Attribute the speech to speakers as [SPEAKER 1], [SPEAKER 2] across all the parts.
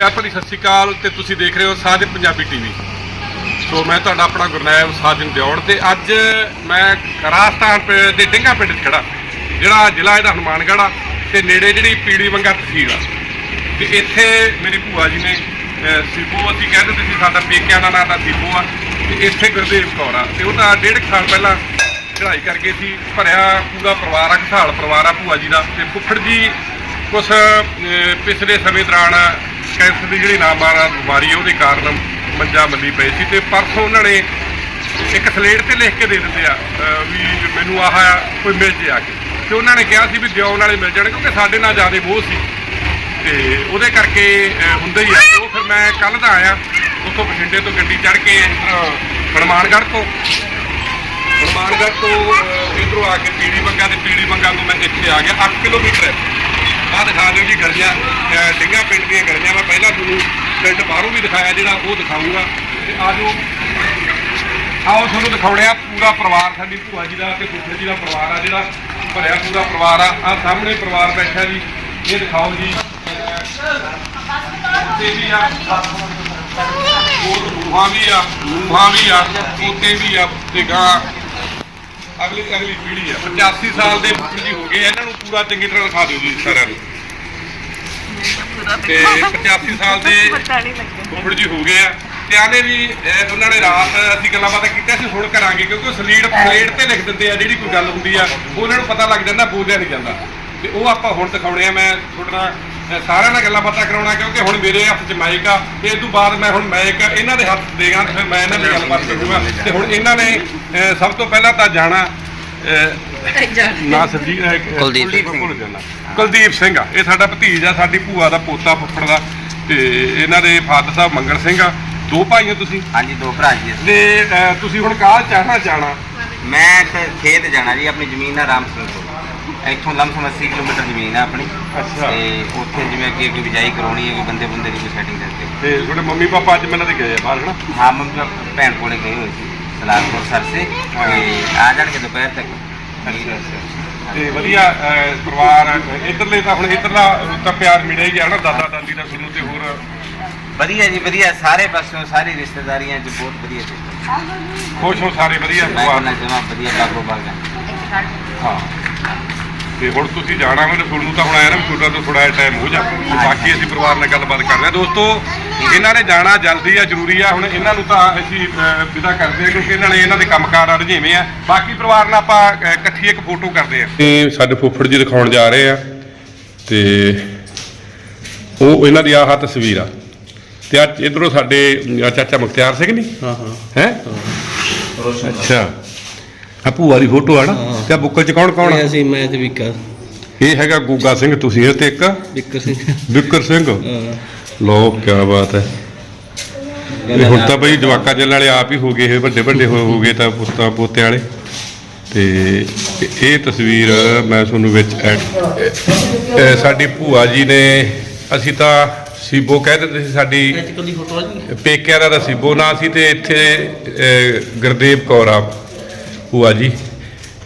[SPEAKER 1] ਪਿਆਰ ਭਰੀ ਸਤਿ ਸ਼੍ਰੀ ਅਕਾਲ ਤੇ ਤੁਸੀਂ ਦੇਖ ਰਹੇ ਹੋ ਸਾਜ ਪੰਜਾਬੀ ਟੀਵੀ ਸੋ ਮੈਂ ਤੁਹਾਡਾ ਆਪਣਾ ਗੁਰਨਾਇਬ ਸਾਜਨ ਦਿਉਣ ਤੇ ਅੱਜ ਮੈਂ ਰਾਜਸਥਾਨ ਪ- ਦੇ ਡਿੰਗਾ ਪਿੰਡ 'ਚ ਖੜਾ ਜਿਹੜਾ ਜ਼ਿਲ੍ਹਾ ਇਹਦਾ ਹਨੂਮਾਨਗੜ੍ਹ ਆ ਤੇ ਨੇੜੇ ਜਿਹੜੀ ਪੀੜੀ ਵੰਗਾ ਤਹਿਸੀਲ ਆ। ਤੇ ਇੱਥੇ ਮੇਰੀ ਭੂਆ ਜੀ ਨੇ ਅਹ, ਸੀਪੋ ਅਸੀਂ ਕਹਿ ਦਿੰਦੇ ਸੀ ਸਾਡਾ ਪੇਕਿਆਂ ਦਾ ਨਾਂ ਦਾ ਸੀਪੋ ਆ। ਤੇ ਇੱਥੇ ਗੁਰਦੇਵ ਕੌਰ ਆ। ਤੇ ਉਹ ਡੇਢ ਕੁ ਸਾਲ ਪਹਿਲਾਂ ਚੜ੍ਹਾਈ ਕਰਕੇ ਸੀ ਭਰਿਆ ਪੂਰਾ ਪਰਿਵਾਰ ਆ ਘਸਾਲ ਪਰਿਵਾਰ ਆ ਭੂਆ ਜੀ ਦਾ। ਤੇ ਫੁੱਫੜ ਜੀ ਕੁਛ ਪਿਛਲੇ ਸਮੇਂ ਦੌਰਾਨ ਕੈਂਸਰ ਦੀ ਜਿਹੜੀ ਨਾਮਾਰਾ ਬਿਮਾਰੀ ਹੈ ਉਹਦੇ ਕਾਰਨ ਮੰਜਾ ਮੰਦੀ ਪਈ ਸੀ ਤੇ ਪਰਸੋਂ ਉਹਨਾਂ ਨੇ ਇੱਕ ਸਲੇਟ ਤੇ ਲਿਖ ਕੇ ਦੇ ਦਿੰਦੇ ਆ ਅਹ, ਵੀ ਮੈਨੂੰ ਆਹ ਕੋਈ ਮਿਲ ਜੇ ਆ ਕੇ। ਤੇ ਉਹਨਾਂ ਨੇ ਕਿਹਾ ਸੀ ਵੀ ਦਿਉਣ ਵਾਲੇ ਮਿਲ ਜਾਣ ਕਿਉਂਕਿ ਸਾਡੇ ਨਾਲ ਜ਼ਿਆਦਾ ਬੋਝ ਸੀ। ਤੇ ਉਹਦੇ ਕਰਕੇ ਅਹ, ਹੁੰਦਾ ਹੀ ਆ। ਤੇ ਉਹ ਫਿਰ ਮੈਂ ਕੱਲ ਦਾ ਆਇਆ ਉੱਥੋਂ ਬਠਿੰਡੇ ਤੋਂ ਗੱਡੀ ਚੜ੍ਹ ਕੇ ਇੱਧਰ ਹਨੂਮਾਨਗੜ੍ਹ ਤੋਂ। ਹਨੂਮਾਨਗੜ੍ਹ ਤੋਂ ਇੱਧਰੋਂ ਆ ਕੇ ਪੀੜੀ ਬੰਗਾ ਤੇ ਪੀੜੀ ਬੰਗਾ ਤੋਂ ਮੈਂ ਇੱਥੇ ਆ ਗਿਆ 8 ਕਿਲੋਮੀਟਰ ਹੈ। ਆਹ ਦਿਖਾ ਦਿਓ ਜੀ ਗਲੀਆਂ ਅਹ, ਡਿੰਗਾ ਪਿੰਡ ਦੀਆਂ ਗਲੀਆਂ ਮੈਂ ਪਹਿਲਾਂ ਤੁਹਾਨੂੰ ਪਿੰਡ ਬਾਹਰੋਂ ਵੀ ਦਿਖਾਇਆ ਜਿਹੜਾ ਉਹ ਦਿਖਾਊਂਗਾ। ਤੇ ਆਜੋ ਆਓ ਤੁਹਾਨੂੰ ਦਿਖਾਉਣੇ ਆ ਪੂਰਾ ਪਰਿਵਾਰ ਸਾਡੀ ਭੂਆ ਜੀ ਦਾ ਤੇ ਫੁੱਫੜ ਜੀ ਦਾ ਪਰਿਵਾਰ ਆ ਜਿਹੜਾ। ਭਰਿਆ ਪੂਰਾ ਪਰਿਵਾਰ ਆ। ਆ ਸਾਹਮਣੇ ਪਰਿਵਾਰ ਬੈਠਾ ਜੀ। ਇਹ ਦਿਖਾਓ ਜੀ। ਤੇ ਵੀ ਆ। ਉਹ ਨੂੰਹਾਂ ਵੀ ਆ ਨੂੰਹਾਂ ਵੀ ਆ ਪੋਤੇ ਵੀ ਆ ਤੇ ਗਾਂ ਅਗਲੀ ਅਗਲੀ ਪੀੜ੍ਹੀ ਆ। 85 ਸਾਲ ਦੇ ਫੁੱਫੜ ਜੀ ਹੋ ਗਏ, ਇਹਨਾਂ ਨੂੰ ਪੂਰਾ ਚੰਗੀ ਤਰ੍ਹਾਂ ਦਿਖਾ ਦਿਓ ਜੀ ਸਾਰਿਆਂ ਨੂੰ। ਤੇ 85 ਸਾਲ ਦੇ ਫੁੱਫੜ ਜੀ ਹੋ ਗਏ ਆ। ਤੇ ਆਨੇ ਵੀ ਉਹਨਾਂ ਨੇ ਰਾਤ ਅਸੀਂ ਗੱਲਾਂ ਬਾਤਾਂ ਕੀਤੀਆਂ ਸੀ, ਹੁਣ ਕਰਾਂਗੇ, ਕਿਉਂਕਿ ਉਹ ਸਲੀਡ ਪਲੇਟ ਤੇ ਲਿਖ ਦਿੰਦੇ ਆ, ਜਿਹੜੀ ਕੋਈ ਗੱਲ ਹੁੰਦੀ ਆ ਉਹਨਾਂ ਨੂੰ ਪਤਾ ਲੱਗ ਜਾਂਦਾ, ਬੋਲਿਆ ਨਹੀਂ ਜਾਂਦਾ। ਤੇ ਉਹ ਆਪਾਂ ਹੁਣ ਦਿਖਾਉਣੇ ਆ, ਮੈਂ ਤੁਹਾਡੇ ਨਾਲ ਸਾਰਿਆਂ ਨਾਲ ਗੱਲਾਂ ਬਾਤਾਂ ਕਰਾਉਣਾ ਕਿਉਂਕਿ ਹੁਣ ਮੇਰੇ ਹੱਥ 'ਚ ਮਾਈਕ ਆ ਤੇ ਇਸ ਤੋਂ ਬਾਅਦ ਮੈਂ ਹੁਣ ਮਾਈਕ ਇਹਨਾਂ ਦੇ ਹੱਥ ਦੇਗਾ ਤੇ ਫਿਰ ਮੈਂ ਇਹਨਾਂ ਦੀ ਗੱਲਬਾਤ ਕਰੂੰਗਾ। ਤੇ ਹੁਣ ਇਹਨਾਂ ਨੇ ਸਭ ਤੋਂ ਪਹਿਲਾਂ ਤਾਂ ਜਾਣਾ ਅਹ, ਨਾ ਸਰਜੀਤ
[SPEAKER 2] ਕੁਲਦੀਪ
[SPEAKER 1] ਸਿੰਘ। ਕੁਲਦੀਪ ਆ ਇਹ ਸਾਡਾ ਭਤੀਜ ਆ ਸਾਡੀ ਭੂਆ ਦਾ ਪੋਤਾ ਫੁੱਫੜ ਦਾ ਤੇ ਇਹਨਾਂ ਦੇ ਫਾਦਰ ਸਾਹਿਬ ਮੰਗਲ ਸਿੰਘ ਆ। ਦੋ ਭਾਈ ਹੋ ਤੁਸੀਂ?
[SPEAKER 2] ਹਾਂਜੀ ਦੋ ਭਰਾ ਜੀ ਅਸੀਂ।
[SPEAKER 1] ਤੇ ਤੁਸੀਂ ਹੁਣ ਕਾਹ ਚਾਹਣਾ ਜਾਣਾ?
[SPEAKER 2] ਮੈਂ ਖੇਤ ਜਾਣਾ ਜੀ ਆਪਣੀ ਜ਼ਮੀਨ ਆ ਰਾਮ ਸਿੰਘ ਕੋਲ। ਇੱਥੋਂ ਲਮਸਮ 80 ਕਿਲੋਮੀਟਰ ਜ਼ਮੀਨ ਆ ਆਪਣੀ।
[SPEAKER 1] ਅੱਛਾ।
[SPEAKER 2] ਤੇ ਉੱਥੇ ਜਿਵੇਂ ਅੱਗੇ ਕੋਈ ਬਿਜਾਈ ਕਰਾਉਣੀ ਹੈ ਕੋਈ ਬੰਦੇ ਬੰਦੇ ਦੀ ਕੋਈ ਸੈਟਿੰਗ ਕਰਕੇ
[SPEAKER 1] ਤੇ ਤੁਹਾਡੇ ਮੰਮੀ ਪਾਪਾ ਅੱਜ ਮੈਨੂੰ ਦੇ ਗਏ ਆ ਬਾਹਰ ਹਨਾ?
[SPEAKER 2] ਹਾਂ ਮੰਮੀ ਪਾਪਾ ਭੈਣ ਕੋਲੇ ਗਏ ਹੋਏ ਸੀ ਸਲਾਰਪੁਰ ਸਰ ਸੇ ਤੇ ਆ ਜਾਣਗੇ ਦੁਪਹਿਰ ਤੱਕ।
[SPEAKER 1] ਤੇ ਵਧੀਆ ਅਹ, ਪਰਿਵਾਰ ਇਧਰਲੇ ਤਾਂ ਹੁਣ ਇਧਰਲਾ ਤਾਂ ਪਿਆਰ ਮਿਲਿਆ ਹੀ ਗਿਆ ਨਾ ਦਾਦਾ ਦਾਦੀ ਦਾ ਤੁਹਾਨੂੰ ਤੇ ਹੋਰ।
[SPEAKER 2] ਵਧੀਆ ਜੀ ਵਧੀਆ। ਸਾਰੇ ਪਾਸਿਓਂ ਸਾਰੀ ਰਿਸ਼ਤੇਦਾਰੀਆਂ 'ਚ ਬਹੁਤ ਵਧੀਆ ਸੀ
[SPEAKER 1] ਖੁਸ਼ ਹੋ ਸਾਰੇ ਵਧੀਆ
[SPEAKER 2] ਮੈਂ
[SPEAKER 1] ਪਰਿਵਾਰ
[SPEAKER 2] ਕਹਿੰਦਾ ਜਮਾ ਵਧੀਆ ਬਾਗੋ ਬਾਗਾ
[SPEAKER 1] ਹਾਂ। ਤੇ ਹੁਣ ਤੁਸੀਂ ਜਾਣਾ ਮੈਨੂੰ ਤੁਹਾਨੂੰ ਤਾਂ ਹੁਣ ਆਇਆ ਨਾ ਤੁਹਾਡਾ ਤੋਂ ਥੋੜਾ ਜਿਹਾ ਟਾਈਮ ਹੋ ਜਾ ਤੇ ਬਾਕੀ ਅਸੀਂ ਪਰਿਵਾਰ ਨਾਲ ਗੱਲਬਾਤ ਕਰਦੇ ਹਾਂ। ਦੋਸਤੋ ਇਹਨਾਂ ਨੇ ਜਾਣਾ ਜਲਦੀ ਆ ਜ਼ਰੂਰੀ ਆ। ਹੁਣ ਇਹਨਾਂ ਨੂੰ ਤਾਂ ਅਸੀਂ ਅਹ, ਵਿਦਾ ਕਰਦੇ ਹਾਂ ਕਿਉਂਕਿ ਇਹਨਾਂ ਨੇ ਇਹਨਾਂ ਦੇ ਕੰਮਕਾਰ ਰਝੇਵੇਂ ਆ। ਬਾਕੀ ਪਰਿਵਾਰ ਨਾਲ ਆਪਾਂ ਅਹ, ਇਕੱਠੀ ਇੱਕ ਫੋਟੋ ਕਰਦੇ ਆ ਇਹ ਸਾਡੇ ਫੁੱਫੜ ਜੀ ਦਿਖਾਉਣ ਜਾ ਰਹੇ ਆ। ਤੇ ਉਹ ਇਹਨਾਂ ਦੀ ਆਹ ਤਸਵੀਰ ਆ। ਤੇ ਅੱਜ ਇਧਰੋਂ ਸਾਡੇ ਚਾਚਾ ਮੁਖਤਿਆਰ ਸਿੰਘ ਨਹੀਂ
[SPEAKER 3] ਹਾਂ ਹਾਂ।
[SPEAKER 1] ਹੈ? ਅੱਛਾ। ਆ ਭੂਆ ਦੀ ਫੋਟੋ ਆ ਨਾ। ਤੇ ਆ ਬੁੱਕਲ ਚ ਕੌਣ ਕੌਣ ਆ?
[SPEAKER 3] ਇਹ ਅਸੀਂ ਮੈਂ ਤੇ ਵਿਕਰ
[SPEAKER 1] ਇਹ ਹੈਗਾ ਗੂਗਾ ਸਿੰਘ ਤੁਸੀਂ ਇਹ ਤੇ ਇੱਕ?
[SPEAKER 3] ਵਿਕਰ ਸਿੰਘ।
[SPEAKER 1] ਵਿਕਰ ਸਿੰਘ?
[SPEAKER 3] ਹਾਂ।
[SPEAKER 1] ਲੋ ਕੀ ਬਾਤ ਹੈ। ਇਹ ਹੁਣ ਤਾਂ ਬਈ ਜਵਾਕਾ ਜੱਲ ਵਾਲੇ ਆਪ ਹੀ ਹੋ ਗਏ ਇਹ ਵੱਡੇ ਵੱਡੇ ਹੋ ਹੋ ਗਏ ਤਾਂ ਪੁੱਤਾਂ ਪੋਤੇ ਵਾਲੇ। ਤੇ ਇਹ- ਤਸਵੀਰ ਮੈਂ ਤੁਹਾਨੂੰ ਵਿੱਚ ਐਡ ਇਹ ਸਾਡੀ ਭੂਆ ਜੀ ਨੇ ਅਸੀਂ ਤਾਂ ਸੀਬੋ ਕਹਿ ਦਿੰਦੇ ਸੀ ਸਾਡੀ
[SPEAKER 3] ਫੋਟੋ
[SPEAKER 1] ਪੇਕਿਆਂ ਦਾ ਤਾਂ ਸੀਬੋ ਨਾਂ ਸੀ ਤੇ ਇੱਥੇ ਅਹ, ਗੁਰਦੇਵ ਕੌਰ ਆ ਭੂਆ ਜੀ।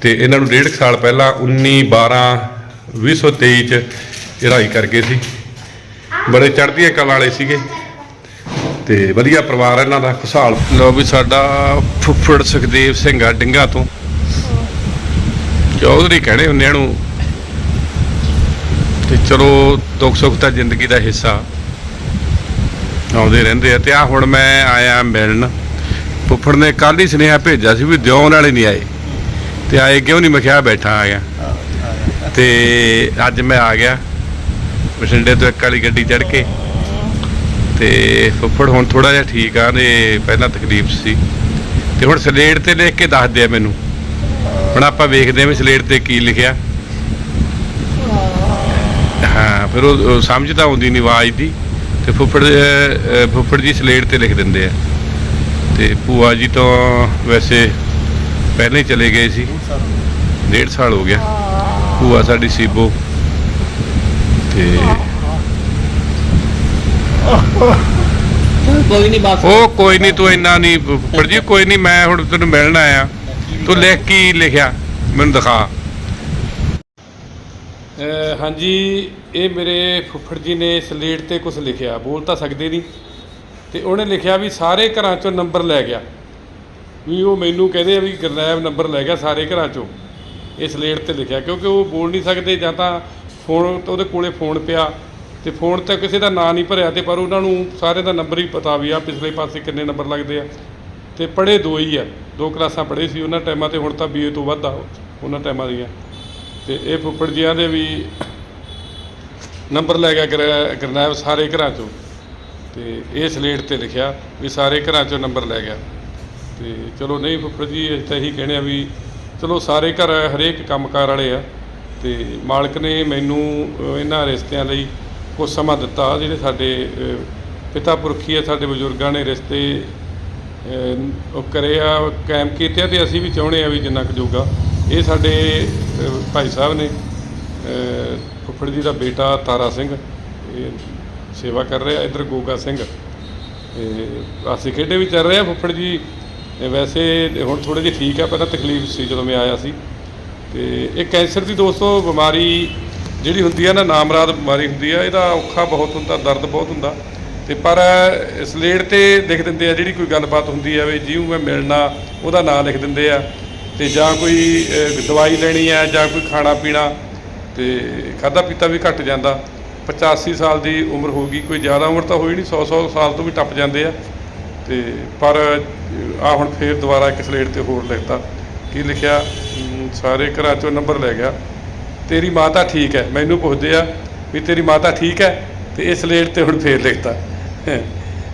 [SPEAKER 1] ਤੇ ਇਹਨਾਂ ਨੂੰ ਡੇਢ ਸਾਲ ਪਹਿਲਾਂ 19 12 2023 ਚ ਚੜ੍ਹਾਈ ਕਰ ਗਏ ਸੀ। ਬੜੇ ਚੜ੍ਹਦੀਆਂ ਕਲਾਂ ਵਾਲੇ ਸੀਗੇ। ਤੇ ਵਧੀਆ ਪਰਿਵਾਰ ਇਹਨਾਂ ਦਾ, ਖੁਸ਼ਹਾਲ। ਲੋ ਵੀ ਸਾਡਾ ਫੁੱਫੜ ਸੁਖਦੇਵ ਸਿੰਘ ਆ ਡਿੰਗਾ ਤੋਂ। ਚੌਧਰੀ ਕਹਿੰਦੇ ਹੁੰਦੇ ਇਹਨੂੰ। ਤੇ ਚਲੋ ਦੁੱਖ ਸੁੱਖ ਤਾਂ ਜ਼ਿੰਦਗੀ ਦਾ ਹਿੱਸਾ। ਆਉਂਦੇ ਰਹਿੰਦੇ ਆ। ਤੇ ਆ ਹੁਣ ਮੈਂ ਆਇਆ ਮਿਲਣ। ਫੁੱਫੜ ਨੇ ਕੱਲ ਹੀ ਸੁਨੇਹਾ ਭੇਜਿਆ ਸੀ ਵੀ ਦਿਉਣ ਵਾਲੇ ਨਹੀਂ ਆਏ। ਤੇ ਆਏ, ਕਿਉਂ ਨਹੀਂ? ਮੈਂ ਕਿਹਾ ਬੈਠਾ ਆ ਗਿਆ। ਤੇ ਅੱਜ ਮੈਂ ਆ ਗਿਆ, ਬਠਿੰਡੇ ਤੋਂ ਇੱਕ ਵਾਲੀ ਗੱਡੀ ਚੜ੍ਹ ਕੇ। ਤੇ ਫੁੱਫੜ ਹੁਣ ਥੋੜਾ ਜਿਹਾ ਠੀਕ ਆ ਨੇ ਪਹਿਲਾਂ ਤਕਲੀਫ ਸੀ। ਤੇ ਹੁਣ ਸਲੇਟ ਤੇ ਲਿਖ ਕੇ ਦੱਸਦੇ ਆ ਮੈਨੂੰ। ਹੁਣ ਆਪਾਂ ਵੇਖਦੇ ਆ ਵੀ ਸਲੇਟ ਤੇ ਕੀ ਲਿਖਿਆ। ਹਾਂ, ਫਿਰ ਉਹ ਸਮਝ ਤਾਂ ਆਉਂਦੀ ਨਹੀਂ ਆਵਾਜ਼ ਦੀ। ਤੇ ਫੁੱਫੜ ਫੁੱਫੜ ਜੀ ਸਲੇਟ ਤੇ ਲਿਖ ਦਿੰਦੇ ਆ। ਤੇ ਭੂਆ ਜੀ ਤੋਂ ਵੈਸੇ ਪਹਿਲਾਂ ਹੀ ਚਲੇ ਗਏ ਸੀ। ਡੇਢ ਸਾਲ ਹੋ ਗਿਆ। ਭੂਆ ਸਾਡੀ ਸੀਬੋ। ਤੇ
[SPEAKER 3] ਕੋਈ ਨਹੀਂ ਬਾਤ
[SPEAKER 1] ਉਹ ਕੋਈ ਨਹੀਂ ਤੂੰ ਇੰਨਾ ਨਹੀਂ ਫੁੱਫੜ ਜੀ ਕੋਈ ਨਹੀਂ ਮੈਂ ਹੁਣ ਤੈਨੂੰ ਮਿਲਣ ਆਇਆ। ਤੂੰ ਲਿਖ ਕੀ ਲਿਖਿਆ? ਮੈਨੂੰ ਦਿਖਾ। ਹਾਂਜੀ ਇਹ ਮੇਰੇ ਫੁੱਫੜ ਜੀ ਨੇ ਸਲੇਟ ਤੇ ਕੁਝ ਲਿਖਿਆ। ਬੋਲ ਤਾਂ ਸਕਦੇ ਨਹੀਂ ਤੇ ਉਹਨੇ ਲਿਖਿਆ ਵੀ ਸਾਰੇ ਘਰਾਂ ਚੋਂ ਨੰਬਰ ਲੈ ਗਿਆ। ਵੀ ਉਹ ਮੈਨੂੰ ਕਹਿੰਦੇ ਆ ਵੀ ਗਰਨੈਬ ਨੰਬਰ ਲੈ ਗਿਆ ਸਾਰੇ ਘਰਾਂ ਚੋਂ। ਇਹ ਸਲੇਟ ਤੇ ਲਿਖਿਆ, ਕਿਉਂਕਿ ਉਹ ਬੋਲ ਨਹੀਂ ਸਕਦੇ ਜਾਂ ਤਾਂ ਫੋਨ ਤੇ ਉਹਦੇ ਕੋਲੇ ਫੋਨ ਪਿਆ ਤੇ ਫੋਨ ਤੇ ਕਿਸੇ ਦਾ ਨਾਂ ਨਹੀਂ ਭਰਿਆ ਤੇ ਪਰ ਉਹਨਾਂ ਨੂੰ ਸਾਰੇ ਦਾ ਨੰਬਰ ਹੀ ਪਤਾ ਵੀ ਆ ਪਿਛਲੇ ਪਾਸੇ ਕਿੰਨੇ ਨੰਬਰ ਲੱਗਦੇ ਆ। ਤੇ ਪੜ੍ਹੇ ਦੋ ਹੀ ਆ, ਦੋ ਕਲਾਸਾਂ ਪੜ੍ਹੇ ਸੀ ਉਹਨਾਂ ਟਾਈਮਾਂ ਤੇ, ਹੁਣ ਤਾਂ ਬੀਏ ਤੋਂ ਵੱਧ ਆ ਉਹਨਾਂ ਟਾਈਮਾਂ ਦੀਆਂ। ਤੇ ਇਹ ਫੁੱਫੜ ਜੀਆਂ ਦੇ ਵੀ ਨੰਬਰ ਲੈ ਗਿਆ ਗਰ- ਗਰਨੈਬ ਸਾਰੇ ਘਰਾਂ ਚੋਂ। ਤੇ ਇਹ ਸਲੇਟ ਤੇ ਲਿਖਿਆ ਵੀ ਸਾਰੇ ਘਰਾਂ ਚੋਂ ਨੰਬਰ ਲੈ ਗਿਆ। ਤੇ ਚਲੋ ਨਹੀਂ ਫੁੱਫੜ ਜੀ ਅਸੀਂ ਤਾਂ ਇਹੀ ਕਹਿੰਦੇ ਆ ਵੀ ਚਲੋ ਸਾਰੇ ਘਰ ਹਰੇਕ ਕੰਮਕਾਰ ਵਾਲੇ ਆ ਤੇ ਮਾਲਕ ਨੇ ਮੈਨੂੰ ਇਹਨਾਂ ਰਿਸ਼ਤਿਆਂ ਲਈ ਕੁਝ ਸਮਾਂ ਦਿੱਤਾ। ਜਿਹੜੇ ਸਾਡੇ ਪਿਤਾ ਪੁਰਖੀ ਆ, ਸਾਡੇ ਬਜ਼ੁਰਗਾਂ ਨੇ ਰਿਸ਼ਤੇ ਉਹ ਕਰੇ ਆ, ਕਾਇਮ ਕੀਤੇ ਆ ਤੇ ਅਸੀਂ ਵੀ ਚਾਹੁੰਦੇ ਆ ਵੀ ਜਿੰਨਾ ਕੁ ਜੋਗਾ। ਇਹ ਸਾਡੇ ਭਾਈ ਸਾਹਿਬ ਨੇ ਫੁੱਫੜ ਜੀ ਦਾ ਬੇਟਾ ਤਾਰਾ ਸਿੰਘ, ਇਹ ਸੇਵਾ ਕਰ ਰਿਹਾ ਇਧਰ ਗੋਗਾ ਸਿੰਘ। ਤੇ ਅਸੀਂ ਖੇਡੇ ਵੀ ਚੱਲ ਰਹੇ ਰਿਹਾ ਫੁੱਫੜ ਜੀ। ਇਹ ਵੈਸੇ ਹੁਣ ਥੋੜੇ ਜਿਹੇ ਠੀਕ ਆ, ਪਹਿਲਾਂ ਤਕਲੀਫ ਸੀ ਜਦੋਂ ਮੈਂ ਆਇਆ ਸੀ। ਤੇ ਇਹ ਕੈਂਸਰ ਦੀ ਦੋਸਤੋ ਬਿਮਾਰੀ ਜਿਹੜੀ ਹੁੰਦੀ ਆ ਨਾ, ਨਾਮਰਾਦ ਬਿਮਾਰੀ ਹੁੰਦੀ ਆ, ਇਹਦਾ ਔਖਾ ਬਹੁਤ ਹੁੰਦਾ, ਦਰਦ ਬਹੁਤ ਹੁੰਦਾ। ਤੇ ਪਰ ਸਲੇਟ ਤੇ ਲਿਖ ਦਿੰਦੇ ਆ, ਜਿਹੜੀ ਕੋਈ ਗੱਲਬਾਤ ਹੁੰਦੀ ਆ ਵੀ ਜਿਹਨੂੰ ਮੈਂ ਮਿਲਣਾ, ਉਹਦਾ ਨਾਂ ਲਿਖ ਦਿੰਦੇ ਆ। ਤੇ ਜਾਂ ਕੋਈ ਦਵਾਈ ਲੈਣੀ ਆ ਜਾਂ ਕੋਈ ਖਾਣਾ ਪੀਣਾ, ਤੇ ਖਾਦਾ ਪੀਤਾ ਵੀ ਘਟ ਜਾਂਦਾ। 85 ਸਾਲ ਦੀ ਉਮਰ ਹੋ ਗਈ, ਕੋਈ ਜ਼ਿਆਦਾ ਉਮਰ ਤਾਂ ਹੋਈ ਨਹੀਂ 100 100 ਸਾਲ ਤੋਂ ਵੀ ਟੱਪ ਜਾਂਦੇ ਆ। ਤੇ ਪਰ ਆ ਹੁਣ ਫੇਰ ਦੁਬਾਰਾ ਇੱਕ ਸਲੇਟ ਤੇ ਹੋਰ ਲਿਖਤਾ, ਕੀ ਲਿਖਿਆ? ਸਾਰੇ ਘਰਾਂ ਚੋਂ ਨੰਬਰ ਲੈ ਗਿਆ। ਤੇਰੀ ਮਾਤਾ ਠੀਕ ਹੈ। ਮੈਨੂੰ ਪੁੱਛਦੇ ਆ ਵੀ ਤੇਰੀ ਮਾਤਾ ਠੀਕ ਹੈ? ਤੇ ਇਸ ਸਲੇਟ ਤੇ ਹੁਣ ਫੇਰ ਲਿਖਤਾ।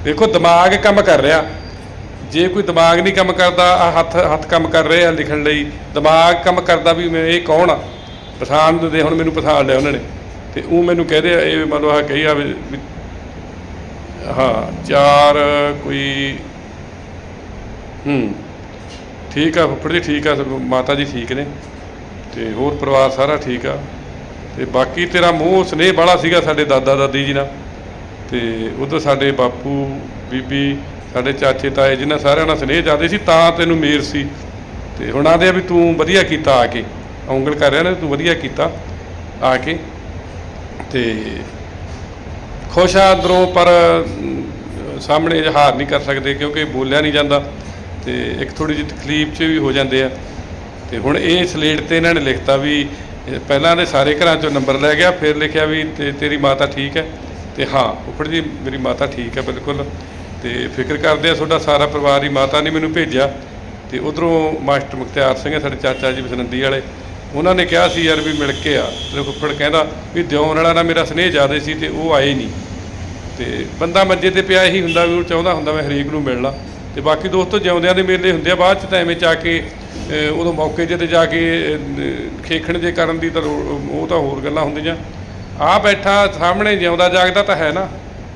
[SPEAKER 1] ਦੇਖੋ, ਦਿਮਾਗ ਕੰਮ ਕਰ ਰਿਹਾ। ਜੇ ਕੋਈ ਦਿਮਾਗ ਨਹੀਂ ਕੰਮ ਕਰਦਾ ਆ ਹੱਥ ਹੱਥ ਕੰਮ ਕਰ ਰਹੇ ਆ ਲਿਖਣ ਲਈ, ਦਿਮਾਗ ਕੰਮ ਕਰਦਾ ਵੀ ਮੈਂ ਇਹ ਕੌਣ ਆ? ਪਛਾਣ ਦੇ ਹੁਣ ਮੈਨੂੰ ਪਛਾਣ ਲਿਆ ਉਹਨਾਂ ਨੇ। ਤੇ ਉਹ ਮੈਨੂੰ ਕਹਿ ਰਿਹਾ ਇਹ ਮਤਲਬ ਆ ਕਹੀ ਆ ਵੀ ਹਾਂ, ਚਾਰ ਕੋਈ, ਹੂੰ, ਠੀਕ ਆ, ਫੁੱਫੜ ਜੀ ਠੀਕ ਆ, ਸਭ ਮਾਤਾ ਜੀ ਠੀਕ ਨੇ, ਤੇ ਹੋਰ ਪਰਿਵਾਰ ਸਾਰਾ ਠੀਕ ਆ, ਤੇ ਬਾਕੀ ਤੇਰਾ ਮੂੰਹ, ਸਨੇਹ ਬਾਲਾ ਸੀਗਾ ਸਾਡੇ ਦਾਦਾ ਦਾਦੀ ਜੀ ਨਾਲ, ਤੇ ਉਧਰ ਸਾਡੇ ਬਾਪੂ, ਬੀਬੀ, ਸਾਡੇ ਚਾਚੇ ਤਾਏ ਜਿਨ੍ਹਾਂ ਸਾਰਿਆਂ ਨਾਲ ਸਨੇਹ ਜਾਂਦੇ ਸੀ, ਤਾਂ ਤੈਨੂੰ ਮੇਰ ਸੀ, ਤੇ ਹੁਣ ਆਦੇ ਆ ਵੀ ਤੂੰ ਵਧੀਆ ਕੀਤਾ ਆ ਕੇ, ਉਂਗਲ ਕਰ ਰਿਹਾ ਨਾ, ਤੂੰ ਵਧੀਆ ਕੀਤਾ ਆ ਕੇ, ਤੇ ਖੁਸ਼ ਆ ਅੰਦਰੋਂ ਪਰ ਅਮ, ਸਾਹਮਣੇ ਇਜ਼ਹਾਰ ਨਹੀਂ ਕਰ ਸਕਦੇ ਕਿਉਂਕਿ ਬੋਲਿਆ ਨਹੀਂ ਜਾਂਦਾ ਤੇ ਇੱਕ ਥੋੜੀ ਜਿਹੀ ਤਕਲੀਫ 'ਚ ਵੀ ਹੋ ਜਾਂਦੇ ਆ। ਤੇ ਹੁਣ ਇਹ ਸਲੇਟ ਤੇ ਇਹਨਾਂ ਨੇ ਲਿਖਤਾ ਵੀ ਪਹਿਲਾਂ ਦੇ ਸਾਰੇ ਘਰਾਂ 'ਚੋਂ ਨੰਬਰ ਲੈ ਗਿਆ ਫਿਰ ਲਿਖਿਆ ਵੀ ਤੇਰੀ ਮਾਤਾ ਠੀਕ ਹੈ। ਤੇ ਹਾਂ ਉਪਰ ਜੀ ਮੇਰੀ ਮਾਤਾ ਠੀਕ ਹੈ ਬਿਲਕੁਲ। ਤੇ ਫਿਕਰ ਕਰਦੇ ਆ ਤੁਹਾਡਾ ਸਾਰਾ ਪਰਿਵਾਰ ਹੀ ਮਾਤਾ ਨੇ ਮੈਨੂੰ ਭੇਜਿਆ। ਤੇ ਉਧਰੋਂ ਮਾਸਟਰ ਮੁਖਤਿਆਰ ਸਿੰਘ ਹੈ ਸਾਡੇ ਚਾਚਾ ਜੀ ਬਸਨੰਦੀ ਵਾਲੇ। ਉਹਨਾਂ ਨੇ ਕਿਹਾ ਸੀ ਯਾਰ ਵੀ ਮਿਲ ਕੇ ਆ। ਤੇ ਫੁੱਫੜ ਕਹਿੰਦਾ ਵੀ ਦਿਉਣ ਵਾਲਾ ਨਾ ਮੇਰਾ ਸਨੇਹ ਜ਼ਿਆਦਾ ਸੀ ਤੇ ਉਹ ਆਏ ਨਹੀਂ। ਤੇ ਬੰਦਾ ਮੰਜੇ ਤੇ ਪਿਆ ਇਹੀ ਹੁੰਦਾ ਵੀ ਉਹ ਚਾਹੁੰਦਾ ਹੁੰਦਾ ਮੈਂ ਹਰੇਕ ਨੂੰ ਮਿਲਣਾ ਤੇ ਬਾਕੀ ਦੋਸਤੋ ਜਿਉਂਦਿਆਂ ਦੇ ਮੇਲੇ ਹੁੰਦੇ ਆ ਬਾਅਦ ਚ ਤਾਂ ਐਵੇਂ ਚਾ ਕੇ ਉਦੋਂ ਮੌਕੇ ਜੇ ਤੇ ਜਾ ਕੇ ਖੇਖਣ ਜੇ ਕਰਨ ਦੀ ਤਾਂ ਲੋੜ- ਉਹ ਤਾਂ ਹੋਰ ਗੱਲਾਂ ਹੁੰਦੀਆਂ। ਆ ਬੈਠਾ ਸਾਹਮਣੇ ਜਿਉਂਦਾ ਜਾਗਦਾ ਤਾਂ ਹੈ ਨਾ।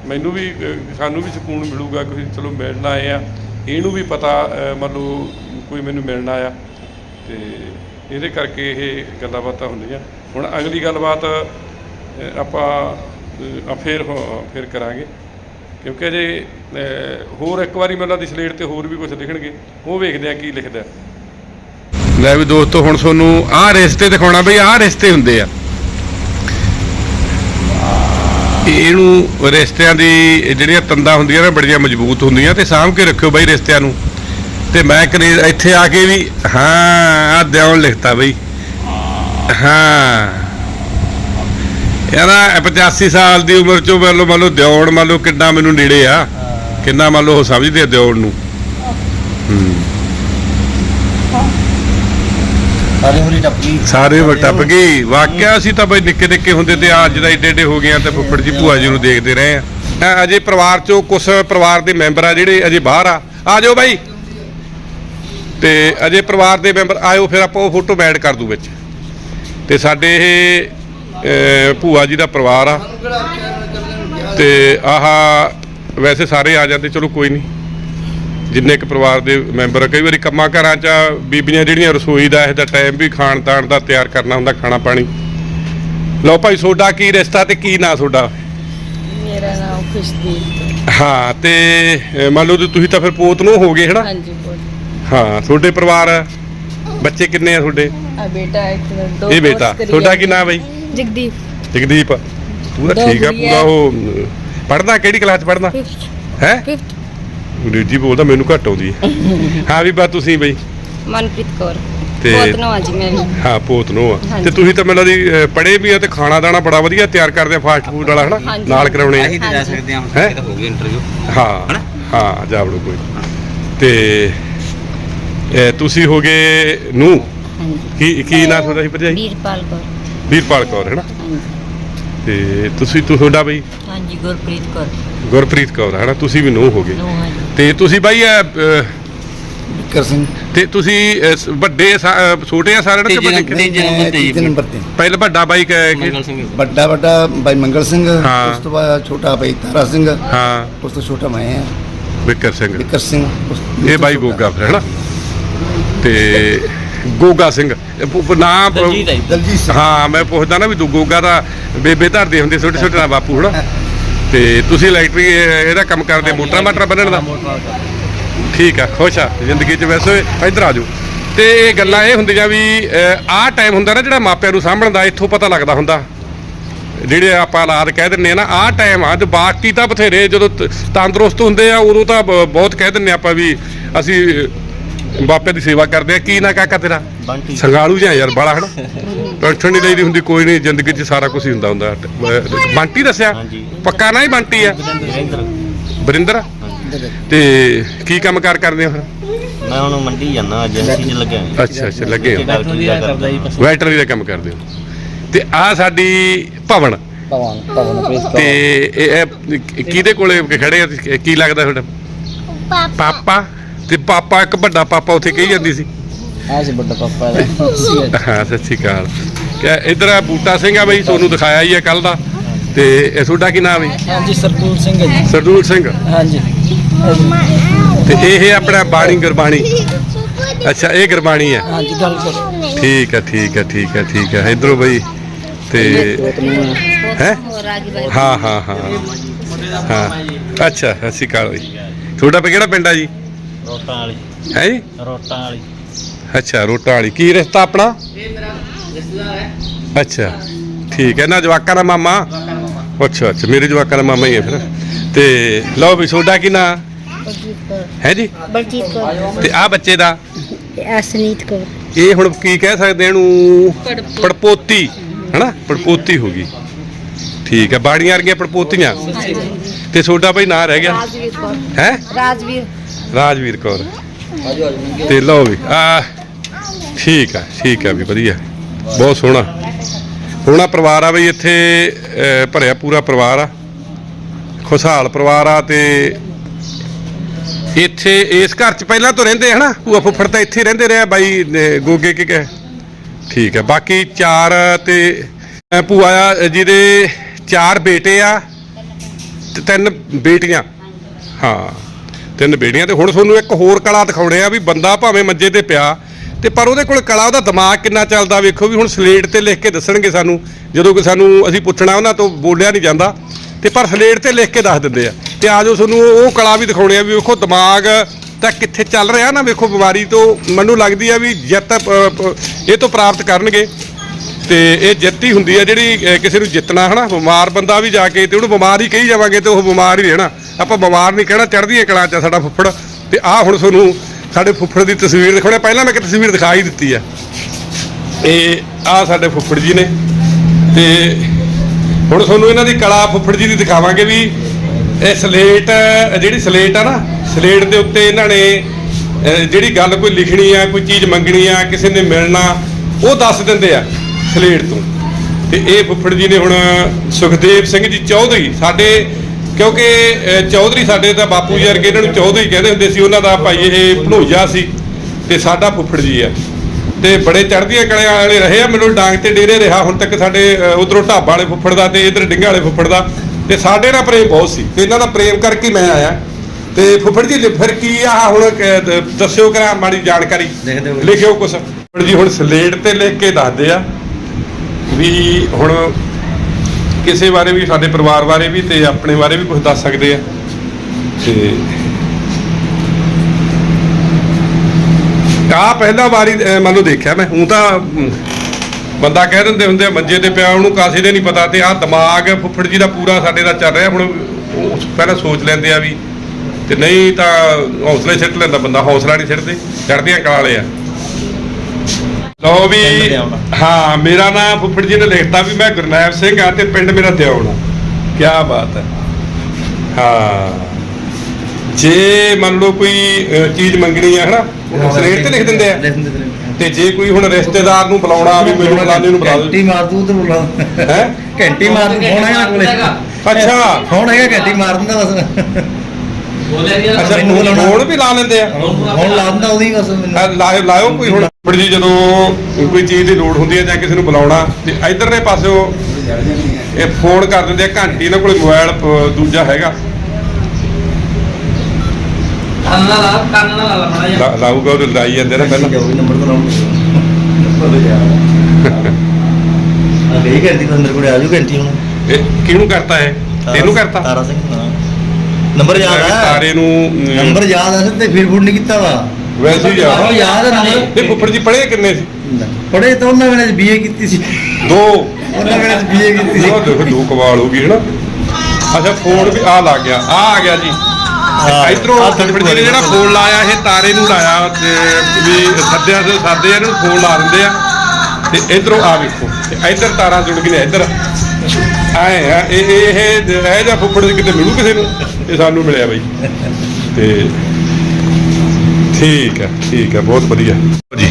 [SPEAKER 1] ਮੈਨੂੰ ਵੀ ਸਾਨੂੰ ਵੀ ਸਕੂਨ ਮਿਲੂਗਾ ਕਿ ਚਲੋ ਮਿਲਣ ਆਏ ਆ। ਇਹਨੂੰ ਵੀ ਪਤਾ ਅਹ, ਮੰਨ ਲਓ ਕੋਈ ਮੈਨੂੰ ਮਿਲਣ ਆਇਆ। ਤੇ ਇਹਦੇ ਕਰਕੇ ਇਹ ਗੱਲਾਂ ਬਾਤਾਂ ਹੁੰਦੀਆਂ। ਹੁਣ ਅਗਲੀ ਗੱਲਬਾਤ ਆਪਾਂ ਅਹ, ਆ ਫੇਰ ਫੇਰ ਕਰਾਂਗੇ। ਕਿਉਂਕਿ ਜੇ ਹੋਰ ਇੱਕ ਵਾਰੀ ਮੇਲਾ ਦੀ ਸਲੇਟ ਤੇ ਹੋਰ ਵੀ ਕੁਝ ਲਿਖਣਗੇ ਉਹ ਵੇਖਦੇ ਆ ਕੀ ਲਿਖਦਾ ਲੈ ਵੀ ਦੋਸਤੋ ਹੁਣ ਤੁਹਾਨੂੰ ਆਹ ਰਿਸ਼ਤੇ ਦਿਖਾਉਣਾ ਬਈ ਆਹ ਰਿਸ਼ਤੇ ਹੁੰਦੇ ਆ। ਇਹਨੂੰ ਰਿਸ਼ਤਿਆਂ ਦੀ ਜਿਹੜੀਆਂ ਤੰਦਾਂ ਹੁੰਦੀਆਂ ਨੇ ਬੜੀਆਂ ਮਜ਼ਬੂਤ ਹੁੰਦੀਆਂ ਤੇ ਸਾਂਭ ਕੇ ਰੱਖਿਓ ਬਈ ਰਿਸ਼ਤਿਆਂ ਨੂੰ। ਤੇ ਮੈਂ ਕਨੇ ਇੱਥੇ ਆ ਕੇ ਵੀ ਹਾਂ ਆ ਦਿਉਣ ਲਿਖਤਾ ਬਈ। ਹਾਂ। ਯਾਰਾ 85 ਸਾਲ ਦੀ ਉਮਰ ਚੋਂ ਮੰਨ ਲਓ ਮੰਨ ਲਓ ਦਿਉਣ ਮੰਨ ਲਓ ਕਿੰਨਾ ਮੈਨੂੰ ਨੇੜੇ ਆ। ਕਿੰਨਾ ਮੰਨ ਲਓ ਉਹ ਸਮਝਦੇ ਦਿਉਣ ਨੂੰ। ਹੂੰ।
[SPEAKER 3] ਸਾਰੇ ਹੋਰੀ ਟੱਪ ਗਈ।
[SPEAKER 1] ਸਾਰੇ ਵ ਟੱਪ ਗਈ। ਵਾਕਿਆ ਅਸੀਂ ਤਾਂ ਬਈ ਨਿੱਕੇ ਨਿੱਕੇ ਹੁੰਦੇ ਤੇ ਅੱਜ ਦਾ ਏਡੇ ਏਡੇ ਹੋ ਗਏ ਆ ਤੇ ਫੁੱਫੜ ਜੀ ਭੂਆ ਜੀ ਨੂੰ ਦੇਖਦੇ ਰਹੇ ਆ। ਅਜੇ ਪਰਿਵਾਰ ਚੋਂ ਕੁਝ ਪਰਿਵਾਰ ਦੇ ਮੈਂਬਰ ਆ ਜਿਹੜੇ ਅਜੇ ਬਾਹਰ ਆ। ਆ ਜਾਓ ਬਾਈ। ਤੇ ਅਜੇ ਪਰਿਵਾਰ ਦੇ ਮੈਂਬਰ ਆਇਓ ਫਿਰ ਆਪਾਂ ਉਹ ਫੋਟੋ ਐਡ ਕਰ ਦੂ ਵਿੱਚ। ਤੇ ਸਾਡੇ ਇਹ ਭੂਆ ਜੀ ਦਾ ਪਰਿਵਾਰ ਆ। ਤੇ ਆਹ ਵੈਸੇ ਸਾਰੇ ਆ ਜਾਂਦੇ ਚਲੋ ਕੋਈ ਨਹੀਂ। ਜਿੰਨੇ ਕੁ ਪਰਿਵਾਰ ਦੇ ਮੈਂਬਰ ਕਈ ਵਾਰੀ ਕੰਮਾਂ ਘਰਾਂ 'ਚ ਬੀਬੀਆਂ ਜਿਹੜੀਆਂ ਰਸੋਈ ਦਾ ਇਹਦਾ ਟਾਈਮ ਵੀ ਖਾਣ ਤਾਣ ਦਾ ਤਿਆਰ ਕਰਨਾ ਹੁੰਦਾ ਖਾਣਾ ਪਾਣੀ। ਲਓ ਭਾਈ ਤੁਹਾਡਾ ਕੀ ਰਿਸ਼ਤਾ ਤੇ ਕੀ ਨਾਂ ਤੁਹਾਡਾ
[SPEAKER 4] ਮੇਰਾ ਨਾਮ ਖੁਸ਼ਦੀਪ।
[SPEAKER 1] ਹਾਂ ਤੇ ਮੰਨ ਲਓ ਤੁਸੀਂ ਤਾਂ ਫਿਰ ਪੋਤ ਨੂੰ ਹੋ ਗਏ ਹਨਾ?
[SPEAKER 4] ਹਾਂਜੀ।
[SPEAKER 1] ਹਾਂ ਤੁਹਾਡੇ ਪਰਿਵਾਰ ਬੱਚੇ ਕਿੰਨੇ ਆ ਤੁਹਾਡੇ?
[SPEAKER 4] ਆ ਬੇਟਾ ਇੱਕ ਦੋ
[SPEAKER 1] ਇਹ ਬੇਟਾ ਤੁਹਾਡਾ ਕੀ ਨਾਮ ਹੈ।
[SPEAKER 4] ਜਗਦੀਪ।
[SPEAKER 1] ਜਗਦੀਪ ਤੂੰ ਠੀਕ ਆ ਪੂਰਾ ਉਹ ਪੜਦਾ ਕਿਹੜੀ ਕਲਾਸ ਪੜਦਾ ਹੈ?
[SPEAKER 4] ਫਿਫਥ
[SPEAKER 1] ਅੰਗਰੇਜ਼ੀ ਬੋਲਦਾ ਮੈਨੂੰ ਘੱਟ ਆਉਂਦੀ ਹੈ। ਹਾਂ ਵੀ ਬਾ ਤੁਸੀਂ ਬਈ?
[SPEAKER 4] ਮਨਪ੍ਰੀਤ ਕੌਰ।
[SPEAKER 1] ਤੇ-
[SPEAKER 4] ਬਹੁਤ ਨਵਾਂ ਜੀ ਮੈਂ ਵੀ
[SPEAKER 1] ਹਾਂ ਪੋਤ ਨੂੰ ਆ ਤੇ ਤੁਸੀਂ ਤਾਂ ਮੈਨੂੰ ਦੀ ਪੜੇ ਵੀ ਆ ਤੇ ਖਾਣਾ ਦਾਣਾ ਬੜਾ ਵਧੀਆ ਤਿਆਰ ਕਰਦੇ ਆ ਫਾਸਟ ਫੂਡ ਵਾਲਾ ਹਨਾ? ਨਾਲ ਕਰਾਉਣੇ ਆ।
[SPEAKER 2] ਹਾਂ
[SPEAKER 1] ਹੋ?
[SPEAKER 2] ਗਈ ਇੰਟਰਵਿਊ
[SPEAKER 1] ਹਾਂ ਹਾਂ ਜਾ ਕੋਈ। ਤੇ ਇਹ ਤੁਸੀਂ ਹੋ ਗਏ ਨੂੰ
[SPEAKER 5] ਹਾਂਜੀ।
[SPEAKER 1] ਕੀ ਕੀ ਨਾਂ ਤੁਹਾਡਾ ਸੀ ਭਰਜਾਈ?
[SPEAKER 5] ਵੀਰਪਾਲ ਕੌਰ।
[SPEAKER 1] ਵੀਰਪਾਲ ਕੌਰ ਹੈ ਨਾ?
[SPEAKER 5] ਹਾਂਜੀ।
[SPEAKER 1] ਤੇ ਤੁਸੀਂ ਤੁਹਾਡਾ ਬਈ?
[SPEAKER 5] ਹਾਂਜੀ ਗੁਰਪ੍ਰੀਤ ਕੌਰ।
[SPEAKER 1] ਗੁਰਪ੍ਰੀਤ ਕੌਰ ਹੈ ਨਾ? ਤੁਸੀਂ ਵੀ ਨੂੰ ਹੋ ਗਏ।
[SPEAKER 5] ਨੋ ਹਾਂਜੀ
[SPEAKER 1] ਤੇ ਤੁਸੀਂ ਬਾਈ ਇਹ, ਅਹ,
[SPEAKER 3] ਕਰ ਸਿੰਘ।
[SPEAKER 1] ਤੇ ਤੁਸੀਂ ਅਹ, ਸ- ਵੱਡੇ ਸਾ- ਅਹ, ਛੋਟੇ ਆ ਸਾਰਿਆਂ ਨਾਲੋਂ ਕਿ ਵੱਡੇ? ਕਿੰਨੇ?
[SPEAKER 2] ਤੀਜੇ ਨੰਬਰ ਤੇ ਜੀ
[SPEAKER 3] ਤੀਜੇ ਨੰਬਰ ਤੇ।
[SPEAKER 1] ਪਹਿਲਾਂ ਵੱਡਾ ਬਾਈ ਕ- ਕਿ-
[SPEAKER 2] ਮੰਗਲ ਸਿੰਘ
[SPEAKER 3] ਵੱਡਾ ਵੱਡਾ ਬਾਈ ਮੰਗਲ ਸਿੰਘ।
[SPEAKER 1] ਹਾਂ।
[SPEAKER 3] ਉਸ ਤੋਂ ਬਾਅਦ ਛੋਟਾ ਬਾਈ ਤਾਰਾ ਸਿੰਘ।
[SPEAKER 1] ਹਾਂ।
[SPEAKER 3] ਉਸ ਤੋਂ ਛੋਟਾ ਮੈਂ ਹਾਂ
[SPEAKER 1] ਵਿਕਰ ਸਿੰਘ।
[SPEAKER 3] ਵਿਕਰ ਸਿੰਘ। ਉਸ- ਉਸ
[SPEAKER 1] ਇਹ
[SPEAKER 3] ਤੋਂ
[SPEAKER 1] ਬਾਈ
[SPEAKER 3] ਛੋਟਾ।
[SPEAKER 1] ਗੋਗਾ ਫਿਰ ਹੈ ਨਾ? ਤੇ ਗੋਗਾ ਸਿੰਘ ਪ- ਨਾਮ
[SPEAKER 3] ਦਲਜੀਤ ਸਿੰਘ।
[SPEAKER 1] ਹਾਂ ਮੈਂ ਪੁੱਛਦਾ ਨਾ ਵੀ ਤੂੰ ਗੋਗਾ ਦਾ ਬੇਬੇ ਧਰਦੇ ਹੁੰਦੇ ਛੋਟੇ ਛੋਟੇ ਨਾਲ ਬਾਪੂ ਹਨਾ? ਤੇ ਤੁਸੀਂ ਇਲੈਕਟ੍ਰਿਕ ਇਹਦਾ ਕੰਮ ਕਰਦੇ ਮੋਟਰਾਂ ਮਾਟਰਾਂ ਬੰਨਣ ਦਾ? ਠੀਕ ਆ ਖੁਸ਼ ਆ ਜ਼ਿੰਦਗੀ 'ਚ ਵੈਸੇ ਇੱਧਰ ਆ ਜਾਓ। ਤੇ ਇਹ ਗੱਲਾਂ ਇਹ ਹੁੰਦੀਆਂ ਵੀ ਅਹ, ਆਹ ਟਾਈਮ ਹੁੰਦਾ ਨਾ ਜਿਹੜਾ ਮਾਪਿਆਂ ਨੂੰ ਸਾਂਭਣ ਦਾ ਇੱਥੋਂ ਪਤਾ ਲੱਗਦਾ ਹੁੰਦਾ। ਜਿਹੜੇ ਆਪਾਂ ਔਲਾਦ ਕਹਿ ਦਿੰਨੇ ਆ ਨਾ ਆਹ ਟਾਈਮ ਆ ਤੇ ਬਾਕੀ ਤਾਂ ਬਥੇਰੇ ਜਦੋਂ ਤ- ਤੰਦਰੁਸਤ ਹੁੰਦੇ ਆ ਉਦੋਂ ਤਾਂ ਬ- ਬਹੁਤ ਕਹਿ ਦਿੰਨੇ ਆਪਾਂ ਵੀ ਅਸੀਂ ਬਾਪੇ ਦੀ ਸੇਵਾ ਕਰਦੇ ਆ ਕੀ ਨਾ ਕਾਕਾ ਤੇਰਾ?
[SPEAKER 2] ਬੰਟੀ।
[SPEAKER 1] ਸੰਗਾਲੂ ਜਾਂ ਯਾਰ ਬਾਲਾ ਹਨਾ? ਟੈਨਸ਼ਨ ਨਹੀਂ ਲਈਦੀ ਹੁੰਦੀ ਕੋਈ ਨਹੀਂ ਜ਼ਿੰਦਗੀ 'ਚ ਸਾਰਾ ਕੁਝ ਹੀ ਹੁੰਦਾ ਹੁੰਦਾ। ਬੰਟੀ ਦੱਸਿਆ?
[SPEAKER 2] ਹਾਂਜੀ।
[SPEAKER 1] ਪੱਕਾ ਨਾ ਹੀ ਬੰਟੀ ਆ? ਬਰਿੰਦਰ। ਤੇ ਕੀ ਕੰਮ ਕਾਰ ਕਰਦੇ ਹੋ ਫਿਰ
[SPEAKER 6] ਮੈਂ ਹੁਣ ਮੰਡੀ ਜਾਣਾ ਏਜੰਸੀ 'ਚ ਲੱਗਿਆ। ਹੋਇਆ।
[SPEAKER 1] ਅੱਛਾ ਅੱਛਾ ਲੱਗੇ ਹੋ।
[SPEAKER 6] ਡਾਕਟਰ ਦੀ ਕਰਦਾ। ਜੀ
[SPEAKER 1] ਵੈਟਰਨਰੀ ਦਾ ਕੰਮ ਕਰਦੇ ਹੋ। ਤੇ ਆ ਸਾਡੀ ਭਵਨ।
[SPEAKER 3] ਭਵਨ ਭਵਨ ਪ੍ਰੀਤ
[SPEAKER 1] ਤੇ ਇਹ ਇਹ ਕਿਹਦੇ ਕੋਲੇ ਖੜੇ ਆ ਤੁਸੀਂ? ਕੀ ਲੱਗਦਾ ਤੁਹਾਡਾ? ਪਾਪਾ? ਤੇ ਪਾਪਾ ਇੱਕ ਵੱਡਾ ਪਾਪਾ ਉੱਥੇ ਕਹੀ ਜਾਂਦੀ ਸੀ।
[SPEAKER 3] ਆ ਸੀ ਵੱਡਾ ਪਾਪਾ ਦਾ
[SPEAKER 1] ਹਾਂ ਸਤਿ ਸ਼੍ਰੀ ਅਕਾਲ। ਕਿ ਇਧਰ ਆ ਬੂਟਾ ਸਿੰਘ ਆ ਬਈ ਤੁਹਾਨੂੰ ਦਿਖਾਇਆ ਹੀ ਆ ਕੱਲ ਦਾ। ਤੇ ਇਹ ਤੁਹਾਡਾ ਕੀ ਨਾਮ ਹੈ?
[SPEAKER 3] ਹਾਂਜੀ ਸਰਦੂਲ ਸਿੰਘ ਹੈ ਜੀ।
[SPEAKER 1] ਸਰਦੂਲ ਸਿੰਘ।
[SPEAKER 3] ਹਾਂਜੀ।
[SPEAKER 1] ਤੇ ਇਹ ਆਪਣਾ ਬਾਣੀ ਗੁਰਬਾਣੀ। ਅੱਛਾ ਇਹ ਗੁਰਬਾਣੀ ਆ
[SPEAKER 3] ਹਾਂਜੀ ਗੱਲ ਕਰੋ।
[SPEAKER 1] ਠੀਕ ਹੈ ਠੀਕ ਹੈ ਠੀਕ ਹੈ ਠੀਕ ਹੈ। ਇਧਰੋਂ ਬਈ ਤੇ ਹੈ? ਹਾਂ ਹਾਂ ਹਾਂ। ਹਾਂ। ਅੱਛਾ ਸਤਿ ਸ਼੍ਰੀ ਅਕਾਲ ਬਈ। ਤੁਹਾਡਾ ਕਿਹੜਾ ਪਿੰਡ ਆ ਜੀ?
[SPEAKER 6] ਰੋਟਾਂ ਵਾਲੀ।
[SPEAKER 1] ਹੈ ਜੀ?
[SPEAKER 6] ਰੋਟਾਂ ਵਾਲੀ।
[SPEAKER 1] ਅੱਛਾ ਰੋਟਾਂ ਵਾਲੀ। ਕੀ ਰਿਸ਼ਤਾ ਆਪਣਾ? ਅੱਛਾ ਠੀਕ ਹੈ। ਨਾ ਜਵਾਕਾਂ ਦਾ ਮਾਮਾ? ਅੱਛਾ ਅੱਛਾ ਮੇਰੇ ਜਵਾਕਾਂ ਦਾ ਮਾਮਾ ਹੀ ਹੈ ਫਿਰ। ਤੇ ਲਓ ਵੀ ਤੁਹਾਡਾ ਕੀ ਨਾਂ? ਹੈ ਜੀ?
[SPEAKER 5] ਬਲਜੀਤ ਕੌਰ।
[SPEAKER 1] ਤੇ ਆ ਬੱਚੇ ਦਾ?
[SPEAKER 5] ਅਸਨੀਤ ਕੌਰ।
[SPEAKER 1] ਇਹ ਹੁਣ ਕੀ ਕਹਿ ਸਕਦੇ ਇਹਨੂੰ? ਪੜਪੋਤੀ ਹਨਾ? ਪੜਪੋਤੀ ਹੋ ਗਈ। ਠੀਕ ਹੈ ਬਾੜੀਆਂ ਵਰਗੀਆਂ ਪੜਪੋਤੀਆਂ। ਤੇ ਤੁਹਾਡਾ ਭਾਈ ਨਾਂ ਰਹਿ ਗਿਆ?
[SPEAKER 5] ਰਾਜਵੀਰ ਕੌਰ।
[SPEAKER 1] ਹੈ?
[SPEAKER 5] ਰਾਜਵੀਰ।
[SPEAKER 1] ਰਾਜਵੀਰ ਕੌਰ। ਤੇ ਲਓ ਵੀ, ਆ, ਠੀਕ ਆ ਠੀਕ ਆ ਵੀ, ਵਧੀਆ। ਬਹੁਤ ਸੋਹਣਾ। ਸੋਹਣਾ ਪਰਿਵਾਰ ਆ ਬਈ, ਇੱਥੇ ਭਰਿਆ ਪੂਰਾ ਪਰਿਵਾਰ ਆ। ਖੁਸ਼ਹਾਲ ਪਰਿਵਾਰ ਆ ਤੇ ਇੱਥੇ ਇਸ ਘਰ 'ਚ ਪਹਿਲਾਂ ਤੋਂ ਰਹਿੰਦੇ ਹਨਾ? ਭੂਆ ਫੁੱਫੜ ਤਾਂ ਇੱਥੇ ਰਹਿੰਦੇ ਰਿਹਾ ਬਾਈ ਗੋਗੇ ਕੀ ਕਿ ਠੀਕ ਹੈ ਬਾਕੀ ਚਾਰ ਤੇ ਭੂਆ ਜਿਹਦੇ ਚਾਰ ਬੇਟੇ ਆ, ਤੇ ਤਿੰਨ ਬੇਟੀਆਂ। ਹਾਂ। ਤਿੰਨ ਬੇੜੀਆਂ ਤੇ ਹੁਣ ਤੁਹਾਨੂੰ ਇੱਕ ਹੋਰ ਕਲਾ ਦਿਖਾਉਣੇ ਆ ਵੀ ਬੰਦਾ ਭਾਵੇਂ ਮੰਜੇ ਤੇ ਪਿਆ ਤੇ ਪਰ ਉਹਦੇ ਕੋਲ ਕਲਾ ਉਹਦਾ ਦਿਮਾਗ ਕਿੰਨਾ ਚੱਲਦਾ ਵੇਖੋ ਵੀ ਹੁਣ ਸਲੇਟ ਤੇ ਲਿਖ ਕੇ ਦੱਸਣਗੇ ਸਾਨੂੰ, ਜਦੋਂ ਕਿ ਸਾਨੂੰ ਅਸੀਂ ਪੁੱਛਣਾ ਉਹਨਾਂ ਤੋਂ ਬੋਲਿਆ ਨਹੀਂ ਜਾਂਦਾ ਤੇ ਪਰ ਸਲੇਟ ਤੇ ਲਿਖ ਕੇ ਦੱਸ ਦਿੰਦੇ ਆ। ਤੇ ਆਜੋ ਤੁਹਾਨੂੰ ਉਹ ਕਲਾ ਵੀ ਦਿਖਾਉਣੇ ਆ ਵੀ ਵੇਖੋ ਦਿਮਾਗ ਤਾਂ ਕਿੱਥੇ ਚੱਲ ਰਿਹਾ ਨਾ ਵੇਖੋ ਬਿਮਾਰੀ ਤੋਂ, ਮੈਨੂੰ ਲੱਗਦੀ ਆ ਵੀ ਜਿੱਤ ਇਹ ਤੋਂ ਪ੍ਰਾਪਤ ਕਰਨਗੇ। ਤੇ ਇਹ ਜਿੱਤ ਹੀ ਹੁੰਦੀ ਆ ਜਿਹੜੀ ਕਿਸੇ ਨੂੰ ਜਿੱਤਣਾ ਹਨਾ, ਬਿਮਾਰ ਬੰਦਾ ਵੀ ਜਾ ਕੇ ਤੇ ਉਹਨੂੰ ਬਿਮਾਰ ਹੀ ਕਹੀ ਜਾਵਾਂਗੇ ਤੇ ਉਹ ਬਿਮਾਰ ਹੀ ਰਹਿਣਾ। ਆਪਾਂ ਬਿਮਾਰ ਨਹੀਂ ਕਹਿਣਾ ਚੜ੍ਹਦੀਆਂ ਕਲਾਂ ਚ ਸਾਡਾ ਫੁੱਫੜ? ਤੇ ਆਹ ਹੁਣ ਤੁਹਾਨੂੰ ਸਾਡੇ ਫੁੱਫੜ ਦੀ ਤਸਵੀਰ ਦਿਖਾਉਣੇ ਪਹਿਲਾਂ ਮੈਂ ਇੱਕ ਤਸਵੀਰ ਦਿਖਾ ਹੀ ਦਿੱਤੀ ਆ। ਇਹ ਆਹ ਸਾਡੇ ਫੁੱਫੜ ਜੀ ਨੇ। ਤੇ ਹੁਣ ਤੁਹਾਨੂੰ ਇਹਨਾਂ ਦੀ ਕਲਾ ਫੁੱਫੜ ਜੀ ਦੀ ਦਿਖਾਵਾਂਗੇ ਵੀ ਇਹ ਸਲੇਟ, ਜਿਹੜੀ ਸਲੇਟ ਆ ਨਾ, ਸਲੇਟ ਦੇ ਉੱਤੇ ਇਹਨਾਂ ਨੇ ਜਿਹੜੀ ਗੱਲ ਕੋਈ ਲਿਖਣੀ ਆ, ਕੋਈ ਚੀਜ਼ ਮੰਗਣੀ ਆ, ਕਿਸੇ ਨੇ ਮਿਲਣਾ, ਉਹ ਦੱਸ ਦਿੰਦੇ ਆ ਸਲੇਟ ਤੋਂ। ਤੇ ਇਹ ਫੁੱਫੜ ਜੀ ਨੇ ਹੁਣ ਸੁਖਦੇਵ ਸਿੰਘ ਜੀ ਚੌਧਰੀ, ਸਾਡੇ ਕਿਉਂਕਿ ਚੌਧਰੀ ਸਾਡੇ ਤਾਂ ਬਾਪੂ ਜੀ ਵਰਗੇ ਇਹਨਾਂ ਨੂੰ ਚੌਧਰੀ ਕਹਿੰਦੇ ਹੁੰਦੇ ਸੀ ਉਹਨਾਂ ਦਾ ਭਾਈ ਇਹ ਭਣੋਈਆ ਸੀ ਤੇ ਸਾਡਾ ਫੁੱਫੜ ਜੀ ਆ। ਤੇ ਬੜੇ ਚੜ੍ਹਦੀਆਂ ਕਲਿਆਂ ਵਾਲੇ ਰਹੇ ਆ ਮੈਨੂੰ ਡਾਂਗ ਤੇ ਡੇਰੇ ਰਿਹਾ ਹੁਣ ਤੱਕ ਸਾਡੇ ਉਧਰੋਂ ਢਾਬਾ ਵਾਲੇ ਫੁੱਫੜ ਦਾ ਤੇ ਇਧਰ ਡਿੰਗਾ ਵਾਲੇ ਫੁੱਫੜ ਦਾ। ਤੇ ਸਾਡੇ ਨਾਲ ਪ੍ਰੇਮ ਬਹੁਤ ਸੀ ਤੇ ਇਹਨਾਂ ਦਾ ਪ੍ਰੇਮ ਕਰਕੇ ਮੈਂ ਆਇਆ। ਤੇ ਫੁੱਫੜ ਜੀ ਫਿਰ ਕੀ ਆ ਹੁਣ ਦੱਸਿਓ ਕਰਾਂ ਮਾੜੀ ਜਾਣਕਾਰੀ। ਲਿਖਿਓ ਕੁਛ। ਫੁੱਫੜ ਜੀ ਹੁਣ ਸਲੇਟ ਤੇ ਲਿਖ ਕੇ ਦੱਸਦੇ ਆ ਵੀ ਹੁਣ ਕਿਸੇ ਬਾਰੇ ਵੀ ਸਾਡੇ ਪਰਿਵਾਰ ਬਾਰੇ ਵੀ ਤੇ ਆਪਣੇ ਬਾਰੇ ਵੀ ਕੁਝ ਦੱਸ ਸਕਦੇ ਆ। ਤੇ ਆ ਪਹਿਲਾ ਵਾਰੀ ਅਹ, ਮੰਨ ਲਓ ਦੇਖਿਆ ਮੈਂ ਹੂੰ ਤਾਂ ਬੰਦਾ ਕਹਿ ਦਿੰਦੇ ਹੁੰਦੇ ਆ ਮੰਜੇ ਤੇ ਪਿਆ ਉਹਨੂੰ ਕਾਸੇ ਦੇ ਨਹੀਂ ਪਤਾ ਤੇ ਆਹ ਦਿਮਾਗ ਫੁੱਫੜ ਜੀ ਦਾ ਪੂਰਾ ਸਾਡੇ ਦਾ ਚੱਲ ਰਿਹਾ ਹੁਣ ਪਹਿਲਾਂ ਸੋਚ ਲੈਂਦੇ ਆ ਵੀ ਤੇ ਨਹੀਂ ਤਾਂ ਹੌਸਲੇ ਸਿੱਟ ਲੈਂਦਾ ਬੰਦਾ ਹੌਸਲਾ ਨਹੀਂ ਸਿੱਟਦੇ ਚੜਦੀਆਂ ਕਾਲੇ ਆ। ਲਓ ਵੀ। ਹਾਂ ਮੇਰਾ ਨਾਮ ਫੁੱਫੜ ਜੀ ਨੇ ਲਿਖਤਾ ਵੀ ਮੈਂ ਗੁਰਨੈਬ ਸਿੰਘ ਆ ਤੇ ਪਿੰਡ ਮੇਰਾ ਦਿਆਉਣਾ ਕੀ ਬਾਤ ਹੈ। ਹਾਂ। ਜੇ ਮੰਨ ਲਓ ਕੋਈ ਚੀਜ਼ ਮੰਗਣੀ ਆ ਹਨਾ? ਸਲੇਟ ਤੇ ਲਿਖ ਦਿੰਦੇ ਆ। ਤੇ ਜੇ ਕੋਈ ਹੁਣ ਰਿਸ਼ਤੇਦਾਰ ਨੂੰ ਬੁਲਾਉਣਾ ਵੀ ਮੈਨੂੰ ਫਲਾਣੇ ਨੂੰ ਬੁਲਾ
[SPEAKER 7] ਘੰਟੀ ਮਾਰ ਦੂ ਤੇ ਬੁਲਾ
[SPEAKER 1] ਹੈ?
[SPEAKER 7] ਘੰਟੀ ਮਾਰ ਦੂ ਫੋਨ ਹੈਗਾ ਕੋਲੇ
[SPEAKER 1] ਅੱਛਾ।
[SPEAKER 7] ਫੋਨ ਹੈਗਾ ਘੰਟੀ ਮਾਰ ਦਿੰਦਾ ਬਸ।
[SPEAKER 1] ਅੱਛਾ
[SPEAKER 7] ਮੈਨੂੰ
[SPEAKER 1] ਫੋਨ ਵੀ ਲਾ ਲੈਂਦੇ ਆ।
[SPEAKER 7] ਫੋਨ ਲਾ ਦਿੰਦਾ ਉਹਦੀ ਬਸ ਮੈਨੂੰ।
[SPEAKER 1] ਲਾਇਓ ਲਾਇਓ ਕੋਈ ਹੁਣ। ਫੁੱਫੜ ਜੀ ਜਦੋਂ ਕੋਈ ਚੀਜ਼ ਦੀ ਲੋੜ ਹੁੰਦੀ ਹੈ ਜਾਂ ਕਿਸੇ ਨੂੰ ਬੁਲਾਉਣਾ ਤੇ ਇਧਰਲੇ ਪਾਸਿਓ ਇਹ ਫੋਨ ਕਰ ਦਿੰਦੇ ਆ ਘੰਟੀ ਇਹਨਾਂ ਕੋਲੇ ਮੋਬਾਈਲ ਦੂਜਾ ਹੈਗਾ। ਲਾ- ਲਾਊਗਾ ਉਹ ਲਾਈ ਜਾਂਦੇ ਨੇ ਪਹਿਲਾਂ।
[SPEAKER 7] ਨੰਬਰ ਤੋਂ ਆ। ਗਈ ਘੰਟੀ ਤਾਂ ਮੇਰੇ ਕੋਲੇ ਆ ਜੂ ਘੰਟੀ ਹੁਣ।
[SPEAKER 1] ਇਹ ਕਿਹਨੂੰ ਕਰਤਾ ਹੈ ਤੈਨੂੰ ਕਰਤਾ?
[SPEAKER 7] ਤਾਰਾ ਸਿੰਘ ਹਾਂ। ਨੰਬਰ ਯਾਦ ਆ।
[SPEAKER 1] ਤਾਰੇ ਨੂੰ ਅਮ,
[SPEAKER 7] ਨੰਬਰ ਯਾਦ ਆ ਤੇ ਫਿਰ ਫੋਨ ਨਹੀਂ ਕੀਤਾ ਵਾ।
[SPEAKER 1] ਵੈਸੇ ਹੀ
[SPEAKER 7] ਆਹੋ
[SPEAKER 1] ਯਾਰ
[SPEAKER 7] ਯਾਦ ਆ ਨੰਬਰ
[SPEAKER 1] ਤੇ ਫੁੱਫੜ ਜੀ ਪੜ੍ਹੇ ਕਿੰਨੇ ਸੀ?
[SPEAKER 7] ਪੜੇ ਤਾਂ ਉਹਨਾਂ ਵੇਲੇ ਬੀਏ ਕੀਤੀ ਸੀ।
[SPEAKER 1] ਦੋ।
[SPEAKER 7] ਉਹਨਾਂ ਵੇਲੇ ਬੀਏ ਕੀਤੀ ਸੀ।
[SPEAKER 1] ਉਹ ਦੇਖੋ ਦੋ ਕਵਾਲ ਹੋ ਗਈ ਹਨਾ? ਅੱਛਾ ਫੋਨ ਵੀ ਆ ਲੱਗ ਗਿਆ। ਆ ਆ ਗਿਆ ਜੀ। ਇਧਰੋਂ ਫੁੱਫੜ ਜੀ ਨੇ ਜਿਹੜਾ ਫੋਨ ਲਾਇਆ ਇਹ ਤਾਰੇ ਨੂੰ ਲਾਇਆ ਤੇ ਵੀ ਸੱਦਿਆ ਤੇ ਸਾਦੇ ਇਹਨਾਂ ਨੂੰ ਫੋਨ ਲਾ ਦਿੰਦੇ ਆ। ਤੇ ਇਧਰੋਂ ਆ ਵੇਖੋ ਤੇ ਇਧਰ ਤਾਰਾਂ ਜੁੜ ਗਈਆਂ ਇਧਰ। ਆਏ ਆ ਇਹ ਇਹ ਇਹ ਇਹ ਜਿਹਾ ਫੁੱਫੜ ਜੀ ਕਿਤੇ ਮਿਲੂ ਕਿਸੇ ਨੂੰ? ਇਹ ਸਾਨੂੰ ਮਿਲਿਆ ਬਈ। ਤੇ ਠੀਕ ਹੈ ਠੀਕ ਹੈ, ਬਹੁਤ ਵਧੀਆ। ਜੀ।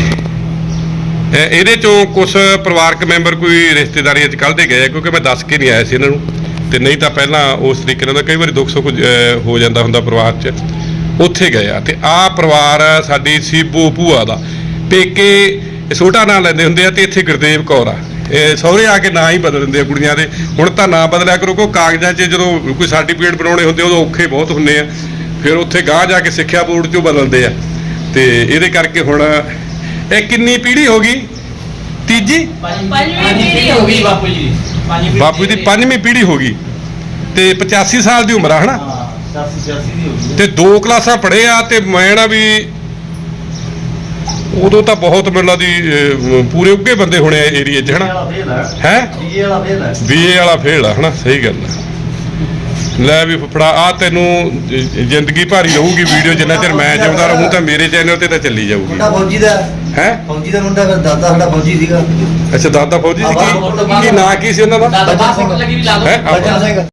[SPEAKER 1] ਇਹਦੇ ਚੋਂ ਕੁਝ ਪਰਿਵਾਰਕ ਮੈਂਬਰ ਕੋਈ ਰਿਸ਼ਤੇਦਾਰੀਆਂ ਚ ਕੱਢ ਗਏ ਕਿਉਂਕਿ ਮੈਂ ਦੱਸ ਕੇ ਨਹੀਂ ਆਇਆ ਸੀ ਇਹਨਾਂ ਨੂੰ। ਤੇ ਨਹੀਂ ਤਾਂ ਪਹਿਲਾਂ ਉਸ ਤਰੀਕੇ ਨਾਲ ਕਈ ਵਾਰੀ ਦੁੱਖ ਸੁੱਖ ਹੋ ਜਾਂਦਾ ਹੁੰਦਾ ਪਰਿਵਾਰ 'ਚ। ਉੱਥੇ ਗਏ ਆ ਤੇ ਆਹ ਪਰਿਵਾਰ ਸਾਡੀ ਸੀਬੋ ਭੂਆ ਦਾ। ਪੇਕੇ ਛੋਟਾ ਨਾਂ ਲੈਂਦੇ ਹੁੰਦੇ ਆ ਤੇ ਇੱਥੇ ਗੁਰਦੇਵ ਕੌਰ ਆ। ਇਹ ਸਹੁਰੇ ਆ ਕੇ ਨਾਂ ਹੀ ਬਦਲ ਦਿੰਦੇ ਆ ਕੁੜੀਆਂ ਦੇ। ਹੁਣ ਤਾਂ ਨਾਂ ਬਦਲਿਆ ਕਰੋ ਕੋ ਕਾਗਜ਼ਾਂ 'ਚ ਜਦੋਂ ਕੋਈ ਸਰਟੀਫਿਕੇਟ ਬਣਾਉਣੇ ਹੁੰਦੇ ਉਦੋਂ ਔਖੇ ਬਹੁਤ ਹੁੰਦੇ ਆ। ਫਿਰ ਉੱਥੇ ਗਾਂਹ ਜਾ ਕੇ ਸਿੱਖਿਆ ਬੋਰਡ 'ਚੋਂ ਬਦਲਦੇ ਆ। ਤੇ ਇਹਦੇ ਕਰਕੇ ਹੁਣ ਇਹ ਕਿੰਨੀ ਪੀੜ੍ਹੀ ਹੋ ਗਈ? ਤੀਜੀ? ਬਾਪੂ ਦੀ ਪੰਜਵੀਂ ਪੀੜ੍ਹੀ ਹੋ ਗਈ। ਤੇ 85 ਸਾਲ ਦੀ ਉਮਰ ਆ ਹਨਾ?
[SPEAKER 6] 86 ਦੀ ਹੋ ਗਈ।
[SPEAKER 1] ਤੇ ਦੋ ਕਲਾਸਾਂ ਪੜ੍ਹੇ ਆ ਤੇ ਮੈਂ ਨਾ ਵੀ ਉਦੋਂ ਤਾਂ ਬਹੁਤ ਮੈਨੂੰ ਦੀ ਪੂਰੇ ਉੱਗੇ ਬੰਦੇ ਹੋਣੇ ਆ ਏਰੀਏ 'ਚ ਹਨਾ? ਹੈ
[SPEAKER 6] ਬੀਏ ਵਾਲਾ ਫੇਲ ਹੈ?
[SPEAKER 1] ਬੀਏ ਵਾਲਾ ਫੇਲ ਆ ਹਨਾ? ਸਹੀ ਗੱਲ ਆ। ਲੈ ਵੀ ਫੁੱਫੜਾ ਆ ਤੈਨੂੰ ਜ- ਜ਼ਿੰਦਗੀ ਭਾਰੀ ਰਹੂਗੀ ਵੀਡੀਓ ਜਿੰਨਾ ਚਿਰ ਮੈਂ ਜਿਉਂਦਾ ਰਹੂੰ ਤਾਂ ਮੇਰੇ ਚੈਨਲ ਤੇ ਤਾਂ ਚੱਲੀ ਜਾਊਗੀ।
[SPEAKER 7] ਮੁੰਡਾ ਫੌਜੀ ਦਾ
[SPEAKER 1] ਹੈ।
[SPEAKER 7] ਫੌਜੀ ਦਾ ਮੁੰਡਾ ਫਿਰ ਦਾਦਾ ਸਾਡਾ ਫੌਜੀ ਸੀਗਾ।
[SPEAKER 1] ਅੱਛਾ ਦਾਦਾ ਫੌਜੀ ਸੀ? ਕੀ ਕੀ ਨਾਂ ਕੀ ਸੀ ਉਹਨਾਂ ਦਾ?
[SPEAKER 7] ਬਚਨ ਸਿੰਘ
[SPEAKER 1] ਹੈ?
[SPEAKER 7] ਬਚਨ ਸਿੰਘ।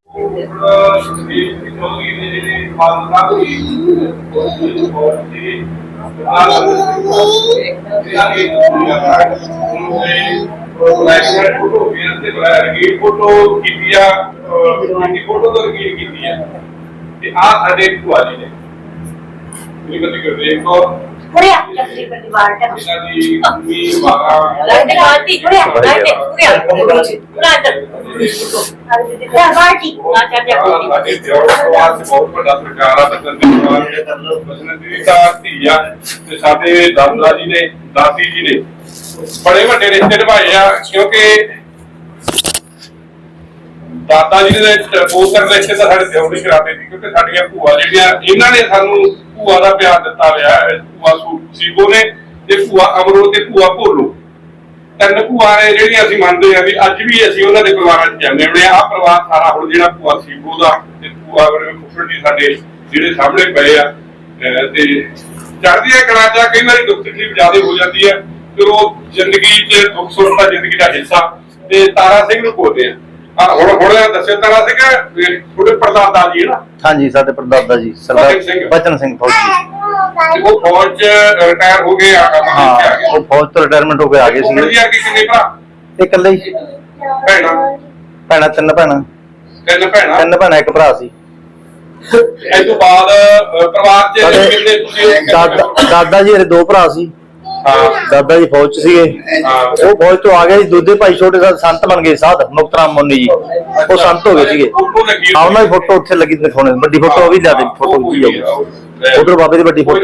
[SPEAKER 1] ਫੋਟੋ ਕੀਤੀ ਆ ਦੀ ਫੋਟੋ ਤੋਂ ਲਗੀ ਕੀਤੀ ਆ ਤੇ ਆ ਸਾਡੇ ਭੂਆ ਜੀ ਨੇ। ਇਹ ਬੰਦੇ ਕਰਦੇ ਕੋ
[SPEAKER 5] ਕੁੜਿਆ ਚੱਕਰੀ ਪਰਿਵਾਰ ਦਾ
[SPEAKER 1] ਇਹਨਾਂ ਦੀ ਮੰਮੀ ਬਾਬਾ
[SPEAKER 5] ਲੱਗਦੇ ਗਾਤੀ ਕੁੜਿਆ ਲੱਗਦੇ ਕੁੜਿਆ ਕੁੜਿਆ ਬਾਟੀ ਨਾ ਚੱਲ। ਜਾ।
[SPEAKER 1] ਸਾਡੇ ਦਿਓਰ ਪਰਿਵਾਰ ਚ ਬਹੁਤ ਵੱਡਾ ਸਰਕਾਰ ਆ ਬਸਨ ਦੇ ਪਰਿਵਾਰ ਬਸਨ ਦੀ ਦਾ ਧੀਆ ਤੇ ਸਾਡੇ ਦਾਦਾ ਜੀ ਨੇ ਦਾਦੀ ਜੀ ਨੇ। ਬੜੇ ਵੱਡੇ ਰਿਸ਼ਤੇ ਨਿਭਾਏ ਆ ਕਿਉਂਕਿ ਦਾਦਾ ਜੀ ਦੇ ਪੋਤਰ ਰਿਸ਼ਤੇ ਤਾਂ ਸਾਡੇ ਦਿਓਰ ਨਹੀਂ ਕਰਾਤੇ ਸੀ ਕਿਉਂਕਿ ਸਾਡੀਆਂ ਭੂਆ ਜਿਹੜੀਆਂ, ਇਹਨਾਂ ਨੇ ਸਾਨੂੰ ਭੂਆ ਦਾ ਪਿਆਰ ਦਿੱਤਾ ਹੋਇਆ ਹੈ। ਭੂਆ ਸੂ- ਨੇ ਤੇ ਭੂਆ ਅਮਰੋ ਤੇ ਭੂਆ ਭੋਲੋ ਤਿੰਨ ਭੂਆ ਨੇ ਜਿਹੜੀਆਂ ਅਸੀਂ ਮੰਨਦੇ ਆ ਵੀ ਅੱਜ ਵੀ ਅਸੀਂ ਉਹਨਾਂ ਦੇ ਪਰਿਵਾਰਾਂ 'ਚ ਜਾਂਦੇ ਹੁੰਦੇ ਆ ਆਹ ਪਰਿਵਾਰ ਸਾਰਾ ਹੁਣ ਜਿਹੜਾ ਭੂਆ ਸੀਬੋ ਦਾ ਤੇ ਭੂਆ ਮੇਰੇ ਜੀ ਸਾਡੇ ਜਿਹੜੇ ਸਾਹਮਣੇ ਪਏ ਆ, ਅਹ ਤੇ ਚੜ੍ਹਦੀਆਂ ਕਲਾ ਚ ਕਈ ਵਾਰੀ ਦੁੱਖ ਤਕਲੀਫ ਜ਼ਿਆਦਾ ਹੋ ਜਾਂਦੀ ਹੈ, ਤੇ ਉਹ ਜ਼ਿੰਦਗੀ 'ਚ ਦੁੱਖ ਸੁੱਖ ਦਾ ਜ਼ਿੰਦਗੀ ਦਾ ਹਿੱਸਾ ਤੇ ਤਾਰਾ ਸਿੰਘ ਨੂੰ ਬੋਲਦੇ ਆ ਆ ਹੁਣ ਹੁਣ ਦੱਸਿਓ ਤਾਰਾ ਵੀ ਤੁਹਾਡੇ ਪਰਦਾਦਾ ਜੀ ਹੈ ਨਾ?
[SPEAKER 7] ਹਾਂਜੀ ਸਾਡੇ ਪਰਦਾਦਾ ਜੀ
[SPEAKER 1] ਬਚਨ
[SPEAKER 7] ਸਰਦਾਰ। ਬਚਨ ਸਿੰਘ ਫੌਜੀ
[SPEAKER 1] ਤੇ ਉਹ ਫੌਜ ਰਿਟਾਇਰ ਹੋ ਗਏ ਆ ਕੰਮ
[SPEAKER 7] ਹਾਂ ਉਹ ਫੌਜ ਤੋਂ ਰਿਟਾਇਰਮੈਂਟ ਹੋ ਕੇ ਆ ਗਏ
[SPEAKER 1] ਫੁੱਫੜ ਜੀ
[SPEAKER 7] ਸੀਗੇ।
[SPEAKER 1] ਆ ਕੇ ਕਿੰਨੇ ਭਰਾ?
[SPEAKER 7] ਇਹ ਇਕੱਲੇ ਹੀ।
[SPEAKER 1] ਭੈਣਾਂ?
[SPEAKER 7] ਭੈਣਾਂ ਤਿੰਨ ਭੈਣਾਂ।
[SPEAKER 1] ਤਿੰਨ ਭੈਣਾਂ?
[SPEAKER 7] ਤਿੰਨ ਭੈਣਾਂ ਇੱਕ ਭਰਾ ਸੀ।
[SPEAKER 1] ਇਸ ਤੋਂ ਬਾਅਦ ਅਹ, ਪਰਿਵਾਰ 'ਚ
[SPEAKER 7] ਸਾਡੇ
[SPEAKER 1] ਕਿੰਨੇ ਤੁਸੀਂ
[SPEAKER 7] ਦਾਦਾ ਦਾਦਾ ਜੀ ਦੇ ਦੋ ਭਰਾ ਸੀ।
[SPEAKER 1] ਹਾਂ
[SPEAKER 7] ਦਾਦਾ ਜੀ ਫੌਜ ਚ ਸੀਗੇ। ਉਹ ਫੌਜ ਤੋਂ ਆ ਗਏ ਸੀ। ਦੂਜੇ ਭਾਈ ਛੋਟੇ ਸਾਹਿਬ ਸੰਤ ਬਣ ਗਏ ਸਾਧ ਮੁਕਤਰਾਮ ਮੁੰਨੀ ਜੀ। ਉਹ ਸੰਤ ਹੋ ਗਏ ਸੀਗੇ। ਆ ਉਹਨਾਂ ਦੀ ਫੋਟੋ ਉੱਥੇ ਲੱਗੀ ਫੋਨ ਵੱਡੀ ਫੋਟੋ ਉਹ ਵੀ ਲਿਆ ਦੇ ਫੋਟੋ ਉੱਚੀ ਜਾਊਗੀ ਉਧਰ ਬਾਬੇ ਦੀ ਵੱਡੀ ਫੋਟੋ।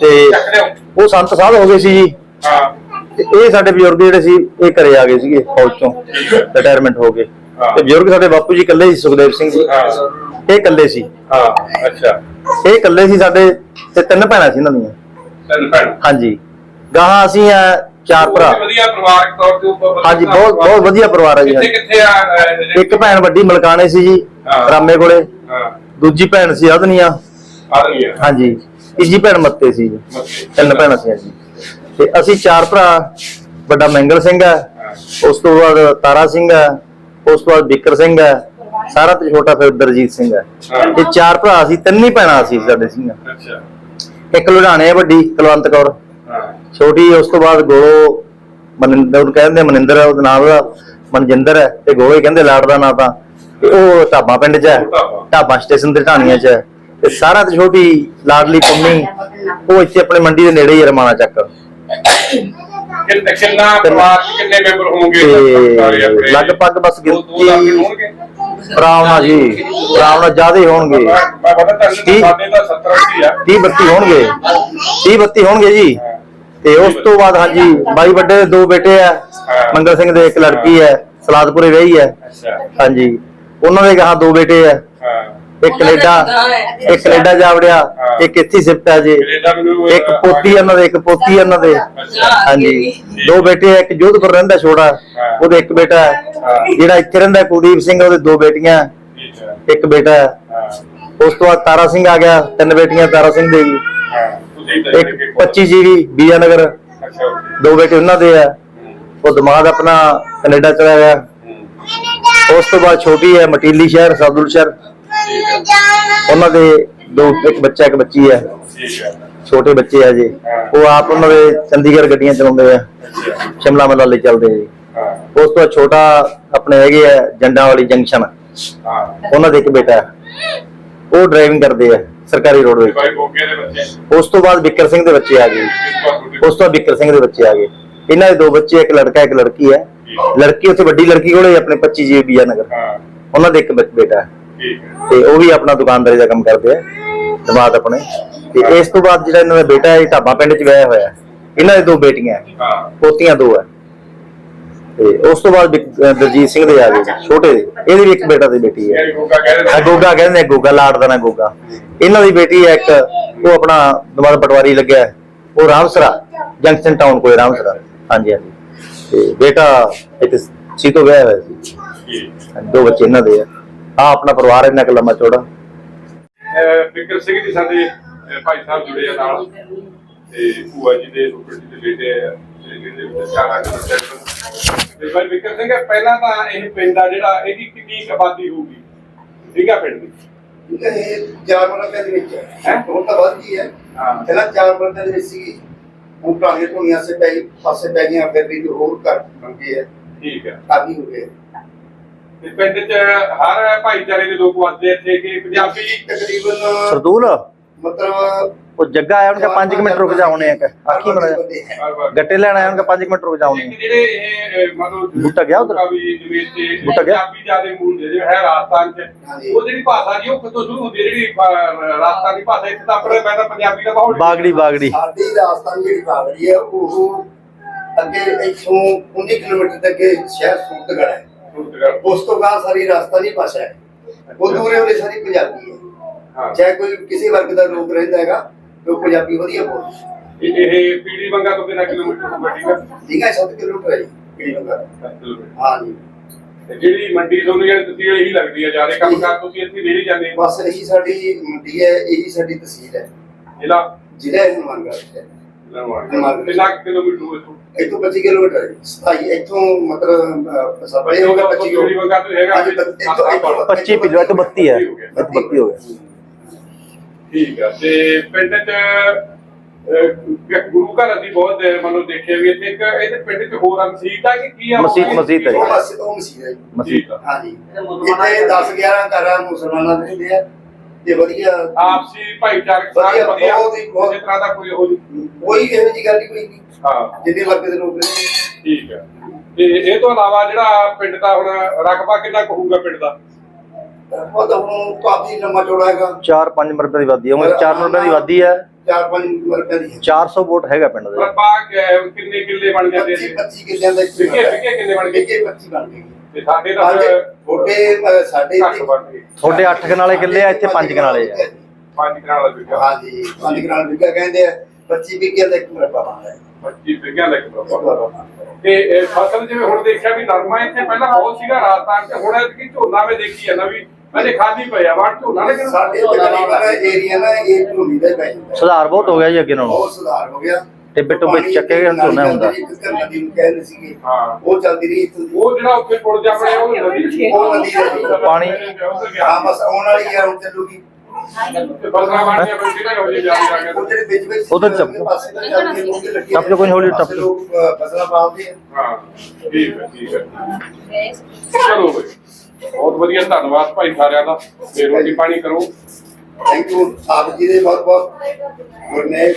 [SPEAKER 7] ਤੇ ਉਹ ਸੰਤ ਸਾਧ ਹੋ ਗਏ ਸੀ ਜੀ। ਤੇ ਇਹ ਸਾਡੇ ਬਜ਼ੁਰਗ ਜਿਹੜੇ ਸੀ ਇਹ ਘਰੇ ਆ ਗਏ ਸੀਗੇ ਫੌਜ ਤੋਂ ਰਿਟਾਇਰਮੈਂਟ ਹੋ ਗਏ ਤੇ ਬਜ਼ੁਰਗ ਸਾਡੇ ਬਾਪੂ ਜੀ ਇਕੱਲੇ ਸੀ ਸੁਖਦੇਵ ਸਿੰਘ ਜੀ। ਇਹ ਇਕੱਲੇ ਸੀ।
[SPEAKER 1] ਹਾਂ ਅੱਛਾ।
[SPEAKER 7] ਇਹ ਇਕੱਲੇ ਸੀ ਸਾਡੇ ਤੇ ਤਿੰਨ ਭੈਣਾਂ ਸੀ ਇਹਨਾਂ ਦੀਆਂ।
[SPEAKER 1] ਤਿੰਨ ਭੈਣਾਂ।
[SPEAKER 7] ਹਾਂਜੀ। ਗਾਹਾਂ ਅਸੀਂ ਆ ਚਾਰ ਭਰਾ।
[SPEAKER 1] ਵਧੀਆ ਪਰਿਵਾਰਕ ਤੌਰ ਤੇ ਉੱਪਰ
[SPEAKER 7] ਹਾਂਜੀ ਬਹੁਤ ਬਹੁਤ ਵਧੀਆ ਪਰਿਵਾਰ ਹੈ ਜੀ
[SPEAKER 1] ਕਿੱਥੇ। ਕਿੱਥੇ ਆ
[SPEAKER 7] ਇੱਕ ਭੈਣ ਵੱਡੀ ਮਲਕਾਣੇ ਸੀ ਜੀ। ਰਾਮੇ ਕੋਲੇ।
[SPEAKER 1] ਹਾਂ।
[SPEAKER 7] ਦੂਜੀ ਭੈਣ ਸੀ ਅਦਨੀਆ
[SPEAKER 1] ਆਦਮੀ ਆ।
[SPEAKER 7] ਹਾਂਜੀ ਤੀਜੀ ਭੈਣ ਮੱਤੇ ਸੀ ਜੀ। ਤਿੰਨ ਭੈਣਾਂ ਸੀ ਜੀ। ਤੇ ਅਸੀਂ ਚਾਰ ਭਰਾ ਵੱਡਾ ਮੰਗਲ ਸਿੰਘ ਹੈ। ਉਸ ਤੋਂ ਬਾਅਦ ਤਾਰਾ ਸਿੰਘ ਹੈ ਉਸ ਤੋਂ ਬਾਅਦ ਬਿੱਕਰ ਸਿੰਘ ਹੈ ਸਾਰਾ ਤੋਂ ਛੋਟਾ ਫਿਰ ਦਰਜੀਤ ਸਿੰਘ ਹੈ। ਇਹ ਚਾਰ ਭਰਾ ਸੀ ਤਿੰਨ ਹੀ ਭੈਣਾਂ ਸੀ ਸਾਡੇ ਸਿੰਘਾਂ
[SPEAKER 1] ਅੱਛਾ।
[SPEAKER 7] ਇੱਕ ਲੁਧਿਆਣੇ ਵੱਡੀ ਕੁਲਵੰਤ ਕੌਰ। ਛੋਟੀ ਉਸ ਤੋਂ ਬਾਅਦ ਗੋਲੋ ਮਨਿੰਦਰ ਉਹਨੂੰ ਕਹਿੰਦੇ ਮਨਿੰਦਰ ਹੈ ਉਹਦਾ ਨਾਮ ਉਹਦਾ ਮਨਜਿੰਦਰ ਹੈ ਤੇ ਗੋਲੋ ਕਹਿੰਦੇ ਲਾੜ ਦਾ ਨਾਂ ਤਾਂ। ਤੇ ਉਹ ਢਾਬਾ ਪਿੰਡ 'ਚ ਹੈ
[SPEAKER 1] ਢਾਬਾ।
[SPEAKER 7] ਸਟੇਸ਼ਨ ਤੇ ਢਾਣੀਆਂ 'ਚ ਹੈ। ਤੇ ਸਾਰਾ ਤੋਂ ਛੋਟੀ ਲਾਡਲੀ ਪੰਮੀ ਉਹ ਇੱਥੇ ਆਪਣੇ ਮੰਡੀ ਦੇ ਨੇੜੇ ਹੀ ਰਮਾਣਾ ਚੱਕ।
[SPEAKER 1] ਕਿੰਨੇ ਕਿੰਨਾ ਪਰਿਵਾਰ ਚ ਕਿੰਨੇ ਮੈਂਬਰ ਹੋਣਗੇ?
[SPEAKER 7] ਤੇ
[SPEAKER 1] ਸਾਰੇ ਆਪਣੇ?
[SPEAKER 7] ਲਗਭਗ ਬਸ
[SPEAKER 1] ਦੋ- ਦੋ
[SPEAKER 7] ਗਿਣਤੀ ਪ੍ਰਾਵਣਾ ਜੀ ਪ੍ਰਾਵਣਾ ਜ਼ਿਆਦਾ ਹੀ ਹੋਣਗੇ।
[SPEAKER 1] ਮੈਂ ਪਤਾ ਤੁਹਾਨੂੰ
[SPEAKER 7] ਤੀਹ-
[SPEAKER 1] ਸਾਡੇ ਤਾਂ 70 80 ਆ।
[SPEAKER 7] 30 32 ਹੋਣਗੇ। 30 32 ਹੋਣਗੇ ਜੀ। ਤੇ ਉਸ ਤੋਂ ਬਾਅਦ ਹਾਂਜੀ ਬਾਈ ਵੱਡੇ ਦੇ ਦੋ ਬੇਟੇ ਆ ਮੰਗਲ ਸਿੰਘ ਦੇ ਇੱਕ ਲੜਕੀ ਹੈ ਸਲਾਦਪੁਰੇ ਵਹੀ ਹੈ। ਹਾਂਜੀ ਉਹਨਾਂ ਦੇ ਗਾਹਾਂ ਦੋ ਬੇਟੇ ਆ। ਇੱਕ ਕੈਨੇਡਾ ਇੱਕ ਕੈਨੇਡਾ ਜਾ ਵੜਿਆ ਇੱਕ ਇੱਥੇ ਸਿਫਟ ਹੈ ਜੀ। ਇੱਕ ਪੋਤੀ ਉਹਨਾਂ ਦੇ ਇੱਕ ਪੋਤੀ ਉਹਨਾਂ ਦੇ। ਹਾਂਜੀ। ਦੋ ਬੇਟੇ ਆ ਇੱਕ ਜੋਧਪੁਰ ਰਹਿੰਦਾ ਛੋੜਾ ਉਹਦਾ ਇੱਕ ਬੇਟਾ। ਜਿਹੜਾ ਇੱਥੇ ਰਹਿੰਦਾ ਕੁਲਦੀਪ ਸਿੰਘ ਉਹਦੇ ਦੋ ਬੇਟੀਆਂ ਇੱਕ ਬੇਟਾ ਉਸ ਤੋਂ ਬਾਅਦ ਤਾਰਾ ਸਿੰਘ ਆ ਗਿਆ ਤਿੰਨ ਬੇਟੀਆਂ ਤਾਰਾ ਸਿੰਘ ਦੇ ਜੀ। ਇੱਕ 25 ਜੀਵੀ ਬੀਆ ਨਗਰ। ਦੋ ਬੇਟੇ ਉਹਨਾਂ ਦੇ ਆ। ਉਹ ਦਿਮਾਗ ਆਪਣਾ ਕੈਨੇਡਾ ਚਲਾ ਗਿਆ। ਉਸ ਤੋਂ ਬਾਅਦ ਛੋਟੀ ਹੈ ਮਟੀਲੀ ਸ਼ਹਿਰ ਸਾਦੁਲ ਸ਼ਹਿਰ। ਉਹਨਾਂ ਦੇ ਦੋ ਇੱਕ ਬੱਚਾ ਇੱਕ ਬੱਚੀ ਹੈ। ਛੋਟੇ ਬੱਚੇ ਆ ਜੀ। ਉਹ ਆਪ ਉਹਨਾਂ ਦੇ ਚੰਡੀਗੜ੍ਹ ਗੱਡੀਆਂ ਚਲਾਉਂਦੇ ਆ। ਸ਼ਿਮਲਾ ਮਨਾਲੀ ਚੱਲਦੇ ਆ ਜੀ। ਉਸ ਤੋਂ ਛੋਟਾ ਆਪਣੇ ਹੈਗੇ ਆ ਜੰਡਾਂ ਵਾਲੀ ਜੰਕਸ਼ਨ ਉਹਨਾਂ ਦੇ ਇੱਕ ਬੇਟਾ। ਉਹ ਡਰਾਈਵਿੰਗ ਕਰਦੇ ਆ। ਸਰਕਾਰੀ ਰੋਡਵੇਜ਼
[SPEAKER 1] ਤੇ। ਭਾਈ ਗੋਗੇ ਦੇ ਬੱਚੇ।
[SPEAKER 7] ਉਸ ਤੋਂ ਬਾਅਦ ਬਿੱਕਰ ਸਿੰਘ ਦੇ ਬੱਚੇ ਆ ਗਏ। ਉਸ ਤੋਂ ਬਾਅਦ ਬਿੱਕਰ ਸਿੰਘ ਦੇ ਬੱਚੇ ਆ ਗਏ। ਇਹਨਾਂ ਦੇ ਦੋ ਬੱਚੇ ਇੱਕ ਲੜਕਾ ਇੱਕ ਲੜਕੀ ਹੈ। ਲੜਕੀ ਉੱਥੇ ਵੱਡੀ ਲੜਕੀ ਕੋਲੇ ਆਪਣੇ 25 ਜੀ ਬੀਆ ਨਗਰ। ਉਹਨਾਂ ਦੇ ਇੱਕ ਬੇਟਾ ਹੈ। ਤੇ ਉਹ ਵੀ ਆਪਣਾ ਦੁਕਾਨਦਾਰੀ ਦਾ ਕੰਮ ਕਰਦੇ ਆ। ਜਮਾਤ ਆਪਣੇ। ਤੇ ਇਸ ਤੋਂ ਬਾਅਦ ਜਿਹੜਾ ਇਹਨਾਂ ਦਾ ਬੇਟਾ ਹੈ ਢਾਬਾ ਪਿੰਡ ਚ ਵਿਆਹਿਆ ਹੋਇਆ। ਇਹਨਾਂ ਦੇ ਦੋ ਬੇਟੀਆਂ ਪੋਤੀਆਂ ਦੋ ਹੈ। ਤੇ ਉਸ ਤੋਂ ਬਾਅਦ ਬਿਕ- ਅਹ ਦਲਜੀਤ ਸਿੰਘ ਦੇ ਆ ਗਏ ਛੋਟੇ ਦੇ। ਇਹਦੇ ਵੀ ਇੱਕ ਬੇਟਾ ਤੇ ਬੇਟੀ ਹੈ। ਆ ਗੋਗਾ ਕਹਿੰਦੇ ਆ, ਗੋਗਾ ਲਾੜ ਨਾ ਗੋਗਾ। ਇਹਨਾਂ ਦੀ ਬੇਟੀ ਹੈ ਇੱਕ ਉਹ ਆਪਣਾ ਦੁਬਾਰਾ ਪਟਵਾਰੀ ਲੱਗਿਆ ਹੈ। ਉਹ ਰਾਮਸਰਾ ਜੰਕਸ਼ਨ ਟਾਊਨ ਕੋਲ ਰਾਮਸਰਾ। ਹਾਂਜੀ ਹਾਂਜੀ। ਤੇ ਬੇਟਾ ਇੱਥੇ ਸੀਤੋ ਵਿਆਹਿਆ ਹੋਇਆ ਸੀ। ਦੋ ਬੱਚੇ ਇਹਨਾਂ ਦੇ ਆ। ਆ ਆਪਣਾ ਪਰਿਵਾਰ ਇਹਨਾਂ ਕੁ ਲੰਮਾ ਚੌੜਾ।
[SPEAKER 1] ਸਿੰਘ ਜੀ ਸਾਡੇ ਅਹ ਭਾਈ ਸਾਹਿਬ ਜੁੜੇ ਆ ਨਾਲ। ਤੇ ਭੂਆ ਜੀ ਦੇ ਸੁਪਰ ਜੀ ਦੇ ਬੇਟੇ ਆ। ਤੇ ਜਿਹਦੇ ਵਿੱਚ ਚਾਰਾ ਦੇ ਬੱਚੇ ਤੇ ਭਾਈ ਫਿਕਰ ਸਿੰਘ ਪਹਿਲਾਂ ਤਾਂ ਇਹ ਪਿੰਡ ਆ ਜਿਹੜਾ ਇਹਦੀ ਕਿੰਨੀ ਕੁ ਆਬਾਦੀ ਹੋਊਗੀ? ਠੀਕ ਆ ਪਿੰਡ ਦੀ?
[SPEAKER 8] ਇਹ ਚਾਰ ਮਰਦਾਂ ਦੇ ਵਿੱਚ ਹੈ।
[SPEAKER 1] ਹੈਂ?
[SPEAKER 8] ਹੁਣ ਤਾਂ ਵੱਧ ਗਈ ਹੈ।
[SPEAKER 1] ਹਾਂ।
[SPEAKER 8] ਪਹਿਲਾਂ ਚਾਰ ਮਰਦਾਂ ਦੇ ਵਿੱਚ ਸੀਗੀ। ਹੁਣ ਪੁਰਾਣੀਆਂ ਧੁਨੀਆਂ ਸੇ ਪੈ ਪਾਸੇ ਪੈ ਗਈਆਂ ਫਿਰ ਵੀ ਹੋਰ ਘੱਟ ਬਣ ਗਈ ਹੈ।
[SPEAKER 1] ਠੀਕ ਹੈ।
[SPEAKER 8] ਕਾਫੀ ਹੋ ਗਏ
[SPEAKER 1] ਤੇ ਪਿੰਡ 'ਚ ਹਰ ਭਾਈਚਾਰੇ ਦੇ ਲੋਕ ਵਸਦੇ ਆ ਇੱਥੇ ਕਿ ਪੰਜਾਬੀ
[SPEAKER 8] ਤਕਰੀਬਨ
[SPEAKER 7] ਸਰਦੂਲ?
[SPEAKER 8] ਮਤਲਬ
[SPEAKER 7] ਉਹ ਜੱਗਾ ਆਇਆ ਉਹਨਾਂ 5 ਮਿੰਟ ਰੁਕ ਜਾਉਣੇ ਆ ਆਖੀ ਮੜਾ ਗੱਟੇ ਲੈਣ ਆਇਆ ਉਹਨਾਂ 5 ਮਿੰਟ ਰੁਕ ਜਾਉਣੇ
[SPEAKER 1] ਇੱਕ ਜਿਹੜੇ ਇਹ ਮਤਲਬ
[SPEAKER 7] ਬੂਟਾ ਗਿਆ ਉੱਧਰ?
[SPEAKER 1] ਵੀ ਜਿਵੇਂ ਤੇ
[SPEAKER 7] ਬੂਟਾ ਗਿਆ?
[SPEAKER 1] ਪੰਜਾਬੀ ਜਿਆਦੇ ਮੂਲ ਦੇ ਜਿਹੜੇ ਹੈ ਰਾਜਸਥਾਨ 'ਚ। ਉਹ ਜਿਹੜੀ ਭਾਸ਼ਾ ਜੀ ਉਹ ਕਿੱਥੋਂ ਸ਼ੁਰੂ ਹੁੰਦੀ ਜਿਹੜੀ ਰਾਜਸਥਾਨ ਦੀ ਭਾਸ਼ਾ ਇੱਥੇ ਤਾਂ ਆਪਣੇ ਮੈਂ ਤਾਂ ਪੰਜਾਬੀ ਦਾ ਮਾਹੌਲ
[SPEAKER 7] ਬਾਗੜੀ ਬਾਗੜੀ।
[SPEAKER 8] ਸਾਡੀ ਰਾਜਸਥਾਨ ਜਿਹੜੀ ਬਾਗੜੀ ਹੈ ਉਹ ਅੱਗੇ ਇੱਥੋਂ 19 ਕਿਲੋਮੀਟਰ ਤੱਕ ਇਹ ਸ਼ਹਿਰ ਸੂਰਤਗੜ੍ਹ ਹੈ। ਉਸ ਤੋਂ ਬਾਅਦ ਸਾਰੀ ਰਾਜਸਥਾਨੀ ਭਾਸ਼ਾ ਹੈ। ਉਹ ਦੂਰੇ ਉਹਦੇ ਸਾਰੀ ਪੰਜਾਬੀ ਹਾਂ। ਚਾਹੇ ਕੋਈ ਕਿਸੇ ਵਰਗ ਦਾ ਲੋਕ ਰਹਿੰਦਾ ਹੈਗਾ ਤੇ ਉਹ ਪੰਜਾਬੀ ਵਧੀਆ ਬੋਲਦਾ
[SPEAKER 1] ਇਹ ਇਹ ਪੀੜੀ ਬੰਗਾ ਤੋਂ ਕਿੰਨਾ ਕਿਲੋਮੀਟਰ ਹੋਊਗਾ ਠੀਕ ਹੈ?
[SPEAKER 8] ਠੀਕ ਹੈ 7 ਕਿਲੋਮੀਟਰ ਹੈ ਜੀ ਕਿਹੜੀ
[SPEAKER 1] ਕਿਲੋਮੀਟਰ।
[SPEAKER 8] ਹਾਂ ਜੀ।
[SPEAKER 1] ਤੇ ਜਿਹੜੀ ਮੰਡੀ ਤੁਹਾਨੂੰ ਜਿਹੜੀ ਤੁਸੀਂ ਇਹੀ ਲੱਗਦੀ ਹੈ ਜ਼ਿਆਦਾ ਕੰਮ ਕਰ ਤੁਸੀਂ ਇੱਥੇ ਰੇੜੀ ਜਾਂਦੇ। ਹੋ
[SPEAKER 8] ਬਸ ਇਹੀ ਸਾਡੀ ਮੰਡੀ ਹੈ ਇਹੀ ਸਾਡੀ ਤਹਿਸੀਲ ਹੈ।
[SPEAKER 1] ਜ਼ਿਲ੍ਹਾ?
[SPEAKER 8] ਜ਼ਿਲ੍ਹਾ ਹਨੂੰਮਾਨਗੜ੍ਹ ਹੈ।
[SPEAKER 1] ਲੰਵਾਂ ਕਿੰਨਾ ਕੁ ਕਿਲੋਮੀਟਰ ਹੋਊ ਇੱਥੋਂ?
[SPEAKER 8] ਇੱਥੋਂ 25 ਕਿਲੋਮੀਟਰ ਹੈ ਸਤਾਈ ਇੱਥੋਂ ਮਤਲਬ ਸਪਰੇ ਹੋ ਗਿਆ 25
[SPEAKER 1] ਜਿਹੜੀ ਬੰਗਾ ਤੋਂ ਹੈਗਾ
[SPEAKER 8] ਹਾਂਜੀ, ਇੱਥੋਂ- ਇੱਥੋਂ- ਇੱਥੋਂ-
[SPEAKER 7] 25 ਪਿਲੋ ਤੋਂ 32 ਹੈ ਇਹ 32 ਹੋ ਗਿਆ।
[SPEAKER 1] ਠੀਕ ਆ ਤੇ ਪਿੰਡ ਚ ਅਹ, ਗੁਰੂ ਘਰ ਅਸੀਂ ਬਹੁਤ ਦੇਰ ਮੰਨੋ ਦੇਖਿਆ ਵੀ ਇੱਥੇ ਇੱਕ ਇਹਦੇ ਪਿੰਡ ਚ ਹੋਰ ਆ ਮਸਜਿਦ ਆ ਕਿ ਕੀ ਆ?
[SPEAKER 7] ਮਸਜਿਦ- ਮਸਜਿਦ ਹੈ।
[SPEAKER 8] ਉਹ ਮਸਜਿਦ ਉਹ ਮਸਜਿਦ ਹੈ ਜੀ।
[SPEAKER 1] ਠੀਕ ਆ।
[SPEAKER 8] ਹਾਂ ਜੀ ਇੱਥੇ 10 11 ਘਰਾਂ ਮੁਸਲਮਾਨਾਂ ਦੇ ਹੁੰਦੇ ਆ। ਤੇ ਵਧੀਆ।
[SPEAKER 1] ਆਪਸੀ ਭਾਈਚਾਰਕ ਸਾਂਝ
[SPEAKER 8] ਵਧੀਆ,
[SPEAKER 1] ਵਧੀਆ।
[SPEAKER 8] ਬਹੁਤ ਹੀ ਬਹੁਤ-
[SPEAKER 1] ਕਿਸੇ ਤਰ੍ਹਾਂ ਦਾ ਕੋਈ ਹੋ
[SPEAKER 8] ਕੋਈ ਇਹੋ ਜਿਹੀ ਗੱਲ ਨਹੀਂ ਕੋਈ ਨਹੀਂ
[SPEAKER 1] ਹਾਂ।
[SPEAKER 8] ਜਿੰਨੇ ਵਰਗ ਦੇ ਲੋਕ ਰਹਿੰਦੇ ਆ।
[SPEAKER 1] ਠੀਕ ਆ। ਤੇ ਇਹ ਤੋਂ ਇਲਾਵਾ ਜਿਹੜਾ ਪਿੰਡ ਦਾ ਹੁਣ ਰਕਬਾ ਕਿੰਨਾ ਕੁ ਹੋਊਗਾ ਪਿੰਡ ਦਾ?
[SPEAKER 8] ਕਾਫੀ ਲੰਮਾ ਚੌੜਾ ਹੈਗਾ।
[SPEAKER 7] 4-5 ਰੁਪਏ ਦੀ ਵਾਦੀ ਹੈ ਉਹ 4 ਰੁਪਏ ਦੀ ਵਾਦੀ ਹੈ।
[SPEAKER 8] 4-5 ਰੁਪਏ ਦੀ ਹੈ।
[SPEAKER 7] 400 ਵੋਟ ਹੈਗਾ ਪਿੰਡ ਦੇ
[SPEAKER 1] ਕਿ- ਕਿੰਨੇ ਕਿੱਲੇ ਬਣ ਜਾਂਦੇ
[SPEAKER 8] 25
[SPEAKER 1] ਨੇ?
[SPEAKER 8] 25 ਕਿੱਲਿਆਂ ਦਾ ਇੱਕ
[SPEAKER 1] ਵਿਕੇ ਵਿਕੇ ਕਿੰਨੇ ਬਣ ਗਏ?
[SPEAKER 8] 25 25 ਬਣ ਗਏ।
[SPEAKER 1] ਤੇ ਸਾਡੇ ਤਾਂ
[SPEAKER 8] ਅ, ਸਾਡੇ
[SPEAKER 7] ਤੁਹਾਡੇ 8 ਕਨਾਲੇ ਕਿੱਲੇ ਆ ਇੱਥੇ 5 ਕਨਾਲੇ ਆ।
[SPEAKER 1] ਪੰਜ ਕਨਾਲ ਦਾ ਵਿਕਿਆ
[SPEAKER 8] ਹਾਂਜੀ ਪੰਜ ਕਨਾਲ ਵਿਗਾ ਕਹਿੰਦੇ ਆ 25 ਵਿਗੇ ਦਾ ਇੱਕ ਮਰਬਾ ਬਣਦਾ ਹੈ
[SPEAKER 1] 25 ਵਿਗਿਆ ਲੱਗ ਤੇ ਇਹ ਫਸਲ ਜਿਵੇਂ ਹੁਣ ਦੇਖਿਆ ਵੀ ਨਰਮਾ ਇੱਥੇ ਪਹਿਲਾਂ ਬਹੁਤ ਸੀਗਾ ਰਾਜਸਥਾਨ ਤੇ ਹੁਣ ਇਹ ਝੋਨਾ ਮੈਂ ਦੇਖੀ ਜਾਂਦਾ ਵੀ ਅਜੇ ਖਾਲੀ ਪਿਆ ਵਾਂ ਝੋਨਾ ਲੇਕਿਨ
[SPEAKER 8] ਸਾਡੇ ਤਕਰੀਬਨ ਵਾਲਾ ਏਰੀਆ ਨਾ ਇਹ ਝੋਨੀ ਦਾ ਹੀ ਪੈ ਜਾਂਦਾ ਹੈ।
[SPEAKER 7] ਸੁਧਾਰ ਬਹੁਤ ਹੋ ਗਿਆ ਜੀ ਅੱਗੇ ਨਾਲੋਂ
[SPEAKER 8] ਬਹੁਤ ਸੁਧਾਰ ਹੋ ਗਿਆ
[SPEAKER 7] ਟਿੱਬੇ ਟੁੱਬੇ
[SPEAKER 8] ਪਾਣੀ
[SPEAKER 7] ਚੱਕੇ ਗਏ, ਹੁਣ ਝੋਨਾ ਹੁੰਦਾ।
[SPEAKER 8] ਇੱਕ ਨਦੀ ਨੂੰ ਕਹਿੰਦੇ ਸੀਗੇ
[SPEAKER 1] ਹਾਂ
[SPEAKER 8] ਉਹ ਚੱਲਦੀ ਰਹੀ ਇੱਥੋਂ ਦੀ।
[SPEAKER 1] ਉਹ ਜਿਹੜਾ ਉੱਥੇ ਪੁਲ ਜਾ ਬਣਿਆ ਉਹ ਨਦੀ
[SPEAKER 8] ਉਹ ਨਦੀ ਹੈ ਜੀ।
[SPEAKER 7] ਪਾਣੀ-
[SPEAKER 8] ਹਾਂ ਬਸ ਆਉਣ ਵਾਲੀ ਹੈ ਹੁਣ ਚੱਲੂਗੀ
[SPEAKER 1] ਤੇ ਫਸਲਾਂ ਬਣਦੀਆਂ ਬੰਦੀਆਂ ਹੋ ਜੀ ਜਾ ਜਾ ਕੇ
[SPEAKER 8] ਉਹ ਜਿਹੜੇ ਵਿੱਚ ਵਿੱਚ
[SPEAKER 7] ਉਧਰ ਚੱਪ-
[SPEAKER 8] ਪਾਸੇ ਤਾਂ ਚੱਲਦੀ ਹੈ, ਲੋਕੀ ਲੱਗੇ
[SPEAKER 7] ਟੱਪ ਜਾਓ, ਕੋਈ ਨੀ, ਹੌਲੀ
[SPEAKER 8] ਪਾਸੇ
[SPEAKER 7] ਟੱਪ ਜਾਓ।
[SPEAKER 8] ਲੋਕ, ਅ, ਫਸਲਾਂ ਪਾਉਂਦੇ ਆ
[SPEAKER 1] ਹਾਂ ਠੀਕ ਹੈ ਠੀਕ ਹੈ ਚਲੋ ਬਈ ਬਹੁਤ ਵਧੀਆ ਧੰਨਵਾਦ ਭਾਈ ਸਾਰਿਆਂ ਦਾ। ਤੇ ਰੋਟੀ ਪਾਣੀ ਕਰੋ।
[SPEAKER 8] ਥੈਂਕ ਯੂ ਆਪ ਜੀ ਦੇ ਬਹੁਤ ਬਹੁਤ Gurnek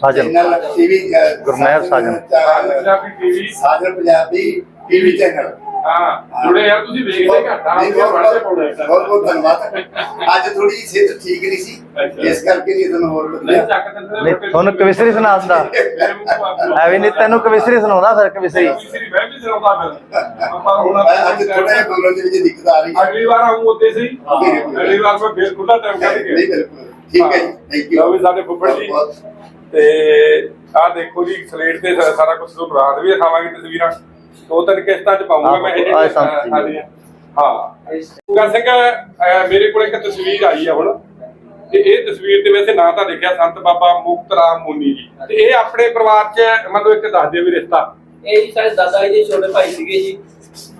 [SPEAKER 7] Sajan.
[SPEAKER 8] TV
[SPEAKER 7] Gurnaib Sajan.
[SPEAKER 1] Punjabi TV
[SPEAKER 8] Sajan Punjabi TV channel.
[SPEAKER 1] ਹਾਂ ਜੁੜੇ ਯਾਰ ਤੁਸੀਂ ਵੇਖਦੇ ਘੱਟ ਆ
[SPEAKER 8] ਨਹੀਂ, ਬਹੁਤ ਬਹੁਤ ਬਹੁਤ ਬਹੁਤ ਧੰਨਵਾਦ। ਅੱਜ ਥੋੜੀ ਜਿਹੀ ਸਿਹਤ ਠੀਕ ਨਹੀਂ ਸੀ। ਇਸ ਕਰਕੇ ਨਹੀਂ ਤੁਹਾਨੂੰ ਹੋਰ
[SPEAKER 1] ਨਹੀਂ
[SPEAKER 7] ਤੁਹਾਨੂੰ ਕਵਿਸਰੀ ਸੁਣਾ ਦਿੰਦਾ ਐਵੇਂ ਨਹੀਂ ਤੈਨੂੰ ਕਵਿਸਰੀ ਸੁਣਾਉਂਦਾ ਫਿਰ ਕਵਿਸਰੀ।
[SPEAKER 1] ਕਵਿਸਰੀ ਮੈਂ ਵੀ ਸੁਣਾਉਂਦਾ ਫਿਰ। ਆਪਾਂ ਹੁਣ
[SPEAKER 8] ਮੈਂ ਅੱਜ ਥੋੜਾ ਜਿਹਾ ਬੋਲਣ ਦੇ ਵਿੱਚ ਦਿੱਕਤ ਆ ਰਹੀ ਹੈ।
[SPEAKER 1] ਅਗਲੀ ਵਾਰ ਆਉਂ ਉੱਤੇ ਸੀ। ਅਗਲੀ ਵਾਰ ਮੈਂ ਫੇਰ ਖੁੱਲਾ ਟਾਈਮ ਕੱਢ ਕੇ।
[SPEAKER 8] ਨਹੀਂ ਬਿਲਕੁਲ। ਠੀਕ ਹੈ ਜੀ। ਥੈਂਕ ਯੂ
[SPEAKER 1] ਲਓ ਵੀ ਸਾਡੇ ਫੁੱਫੜ ਜੀ। ਤੇ ਆਹ ਦੇਖੋ ਜੀ ਸਲੇਟ ਤੇ ਸਾਰਾ ਕੁਝ ਤੁਹਾਨੂੰ ਰਾਤ ਵੀ ਦਿਖਾਵਾਂਗੇ ਤਸਵੀਰਾਂ। ਦੋ ਤਿੰਨ ਕਿਸ਼ਤਾਂ ਚ ਪਾਉਂਗਾ ਮੈਂ ਇਹ
[SPEAKER 7] ਆਹ ਸੰਤ ਜੀ।
[SPEAKER 1] ਸਾਡੀਆਂ ਹਾਂ। ਗੁਰ ਸਿੰਘ ਅਹ, ਮੇਰੇ ਕੋਲ ਇੱਕ ਤਸਵੀਰ ਆਈ ਆ ਹੁਣ। ਤੇ ਇਹ ਤਸਵੀਰ ਤੇ ਵੈਸੇ ਨਾਂ ਤਾਂ ਲਿਖਿਆ ਸੰਤ ਬਾਬਾ ਮੁਕਤ ਰਾਮ ਮੁੰਨੀ ਜੀ। ਤੇ ਇਹ ਆਪਣੇ ਪਰਿਵਾਰ ਚ ਮਤਲਬ ਇੱਕ ਦੱਸ ਦਿਓ ਵੀ ਰਿਸ਼ਤਾ।
[SPEAKER 9] ਇਹ ਜੀ ਸਾਡੇ ਦਾਦਾ ਜੀ ਦੇ ਛੋਟੇ ਭਾਈ ਸੀਗੇ ਜੀ।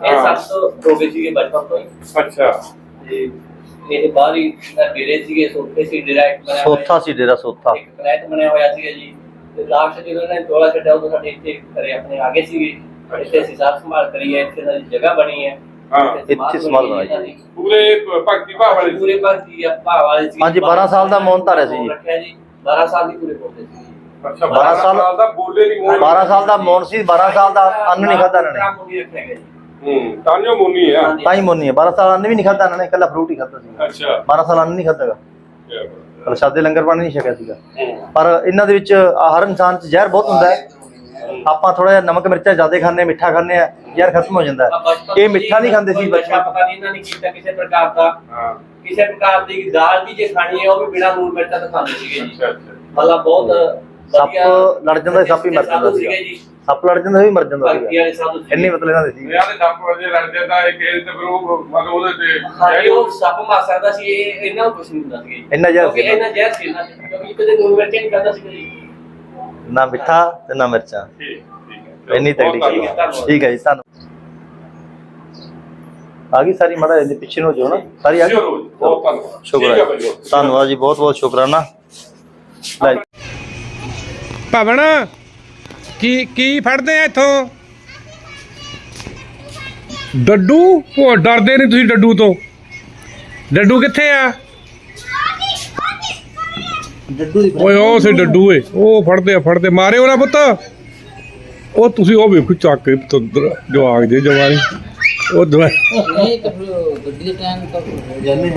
[SPEAKER 9] ਇਹ
[SPEAKER 1] ਹਾਂ।
[SPEAKER 9] ਸਭ ਤੋਂ ਰੋਗੇ ਸੀਗੇ ਬਚਪਨ ਤੋਂ ਹੀ।
[SPEAKER 1] ਅੱਛਾ।
[SPEAKER 9] ਤੇ ਇਹ ਬਾਹਰ ਹੀ ਡੇਰੇ ਸੀਗੇ ਸੋਤੇ ਸੀ ਡਾਇਰੈਕਟ ਬਣਿਆ ਹੋਇਆ
[SPEAKER 7] ਸੋਥਾ ਸੀ ਡੇਰਾ ਸੋਥਾ
[SPEAKER 9] ਇੱਕ ਫਲੈਟ ਬਣਿਆ ਹੋਇਆ ਸੀਗਾ ਜੀ। ਤੇ ਲਾਸਟ ਜਦੋਂ ਇਹਨਾਂ ਨੇ ਚੋਲਾ ਛੱਡਿਆ ਉਦੋਂ ਸਾਡੇ ਇੱਥੇ ਘਰੇ ਆਪਣੇ ਆਗੇ ਸੀਗੇ। ਇੱਥੇ ਅਸੀਂ ਸਾਫ਼ ਸੰਭਾਲ ਕਰੀ ਹੈ ਇੱਥੇ ਸਾਡੀ ਜਗ੍ਹਾ ਬਣੀ ਹੈ।
[SPEAKER 1] ਹਾਂ।
[SPEAKER 7] ਇੱਥੇ ਸਮਾਧ ਬਣਾਈ
[SPEAKER 9] ਇਹਨਾਂ ਦੀ।
[SPEAKER 1] ਪੂਰੇ ਭ- ਭਗਤੀ ਭਾਵ ਵਾਲੇ
[SPEAKER 9] ਪੂਰੇ ਭਗਤੀ ਆ ਭਾਵ ਵਾਲੇ ਸੀ।
[SPEAKER 7] ਹਾਂਜੀ, 12 ਸਾਲ ਦਾ ਮੌਨ ਧਾਰਿਆ ਸੀ ਜੀ।
[SPEAKER 9] ਰੱਖਿਆ ਜੀ। 12 ਸਾਲ ਦੀ ਪੂਰੇ ਬੋਲਦੇ ਸੀ ਜੀ।
[SPEAKER 1] ਅੱਛਾ
[SPEAKER 7] 12
[SPEAKER 1] 12
[SPEAKER 7] ਸਾਲ
[SPEAKER 1] ਸਾਲ ਦਾ ਬੋਲੇ ਨਹੀਂ ਮੂੰਹ
[SPEAKER 7] 12 ਸਾਲ ਦਾ ਮੌਨ ਸੀ 12 ਸਾਲ ਦਾ ਅੰਨ ਨਹੀਂ ਖਾਧਾ ਇਹਨਾਂ ਨੇ।
[SPEAKER 9] ਰਾਮ ਮੁੰਡੀ ਰੱਖਿਆ ਗਿਆ ਜੀ।
[SPEAKER 1] ਹੂੰ ਤਾਂਿਓ ਮੁੰਨੀ ਆ
[SPEAKER 9] ਹਾਂਜੀ।
[SPEAKER 7] ਤਾਂ ਹੀ ਮੋਨੀ ਹੈ। 12 ਸਾਲ ਅੰਨ ਵੀ ਨਹੀਂ ਖਾਧਾ ਇਹਨਾਂ ਨੇ ਇਕੱਲਾ ਫਰੂਟ ਹੀ ਖਾਧਾ ਸੀ।
[SPEAKER 1] ਅੱਛਾ।
[SPEAKER 7] 12 ਸਾਲ ਅੰਨ ਨਹੀਂ
[SPEAKER 1] ਬਾਤ
[SPEAKER 7] ਪ੍ਰਸ਼ਾਦੇ ਲੰਗਰ ਪਾਣੀ ਨਹੀਂ ਛਕਿਆ ਸੀਗਾ। ਪਰ ਇਹਨਾਂ ਦੇ ਵਿੱਚ ਹਰ ਇਨਸਾਨ 'ਚ ਜ਼ਹਿਰ ਬਹੁਤ ਹੁੰਦਾ ਹੈ। ਆਪਾਂ ਥੋੜਾ ਜਿਹਾ ਨਮਕ ਮਿਰਚਾਂ ਜ਼ਿਆਦਾ ਖਾਂਦੇ ਮਿੱਠਾ ਖਾਂਦੇ ਆ ਜ਼ਹਿਰ ਖਤਮ ਹੋ ਜਾਂਦਾ। ਹੈ ਇਹ ਮਿੱਠਾ ਨਹੀਂ ਖਾਂਦੇ ਸੀ
[SPEAKER 9] ਬੱਚਾ ਪਤਾ ਨਹੀਂ ਇਹਨਾਂ ਨੇ ਕੀਤਾ ਕਿਸੇ ਪ੍ਰਕਾਰ ਦਾ।
[SPEAKER 1] ਹਾਂ
[SPEAKER 9] ਕਿਸੇ ਪ੍ਰਕਾਰ ਦੀ ਦਾਲ ਵੀ ਜੇ ਖਾਣੀ ਹੈ ਉਹ ਵੀ ਬਿਨਾਂ ਲੂਣ ਮਿਰਚਾਂ ਤੋਂ ਖਾਂਦੇ ਸੀਗੇ ਜੀ।
[SPEAKER 1] ਅੱਛਾ ਅੱਛਾ।
[SPEAKER 9] ਮਤਲਬ ਬਹੁਤ
[SPEAKER 7] ਸੱਪ ਲੜ ਜਾਂਦਾ ਸੀ, ਸੱਪ ਹੀ ਮਰ ਜਾਂਦਾ
[SPEAKER 9] ਜੀ
[SPEAKER 7] ਸੱਪ ਲੜ ਜਾਂਦਾ ਸੀ ਮਰ ਜਾਂਦਾ ਸੀਗੇ। ਇੰਨੀ ਮਤਲਬ ਇਹਨਾਂ ਦੇ ਸੀ
[SPEAKER 1] ਦੇ ਸੱਪ ਵਜੇ ਲੜਦੇ ਤਾਂ ਇਹ ਖੇਲ ਤੇ ਫਿਰ ਉਹ ਮਤਲਬ ਉਹਦੇ ਤੇ
[SPEAKER 9] ਹਾਂਜੀ ਉਹ ਸੱਪ ਮਾਰ ਸਕਦਾ ਸੀ ਇਹ ਇਹਨਾਂ ਨੂੰ ਕੁਝ ਨਹੀਂ ਹੁੰਦਾ ਸੀ
[SPEAKER 7] ਇੰਨਾ ਜ਼ਹਿਰ ਸੀ
[SPEAKER 9] ਇਹਨਾਂ ਜ਼ਹਿਰ ਸੀ ਇਹਨਾਂ ਦੇ ਕਿਉਂਕਿ ਕਦੇ ਲੂਣ ਮਿਰਚਾਂ ਨਹੀਂ ਖਾਂਦਾ ਸੀ ਜੀ।
[SPEAKER 7] ਨਾ ਮਿੱਠਾ ਤੇ ਨਾ ਮਿਰਚਾਂ।
[SPEAKER 1] ਠੀਕ
[SPEAKER 7] ਇੰਨੀ ਤਗੜੀ। ਹੈ। ਠੀਕ ਹੈ ਜੀ ਤੁਹਾਨੂੰ ਆ ਗਈ ਸਾਰੀ ਮਾੜਾ ਇਹਦੇ ਪਿੱਛੇ ਨੂੰ ਜਾਓ ਨਾ। ਸਾਰੀ ਆ ਗਈ?
[SPEAKER 1] ਜੀ, ਬਹੁਤ ਧੰਨਵਾਦ।
[SPEAKER 7] ਜੀ ਬਹੁਤ ਬਹੁਤ ਸ਼ੁਕਰਾਨਾ। ਲੈ
[SPEAKER 1] ਭਵਨ ਕੀ ਕੀ ਫੜਦੇ ਆ ਇੱਥੋਂ? ਡੱਡੂ? ਉਹ ਡਰਦੇ ਨਹੀਂ ਤੁਸੀਂ ਡੱਡੂ ਤੋਂ। ਡੱਡੂ ਕਿੱਥੇ ਆ? ਡੱਡੂ ਦੀ ਓਏ ਉਹ ਸੇ ਡੱਡੂ ਏ। ਉਹ ਫੜਦੇ ਆ ਫੜਦੇ ਮਾਰਿਓ ਨਾ ਪੁੱਤ। ਉਹ ਤੁਸੀਂ ਉਹ ਵੇਖੋ ਚੱਕ ਕੇ ਤੰਦਰ ਜਵਾਗ ਦੇ ਜਵਾਨੀ ਉਹ ਦਵਾ
[SPEAKER 3] ਨਹੀਂ ਇੱਕ ਗੱਡੀ ਦੇ ਟਾਈਮ ਤੱਕ ਜਾਣੇ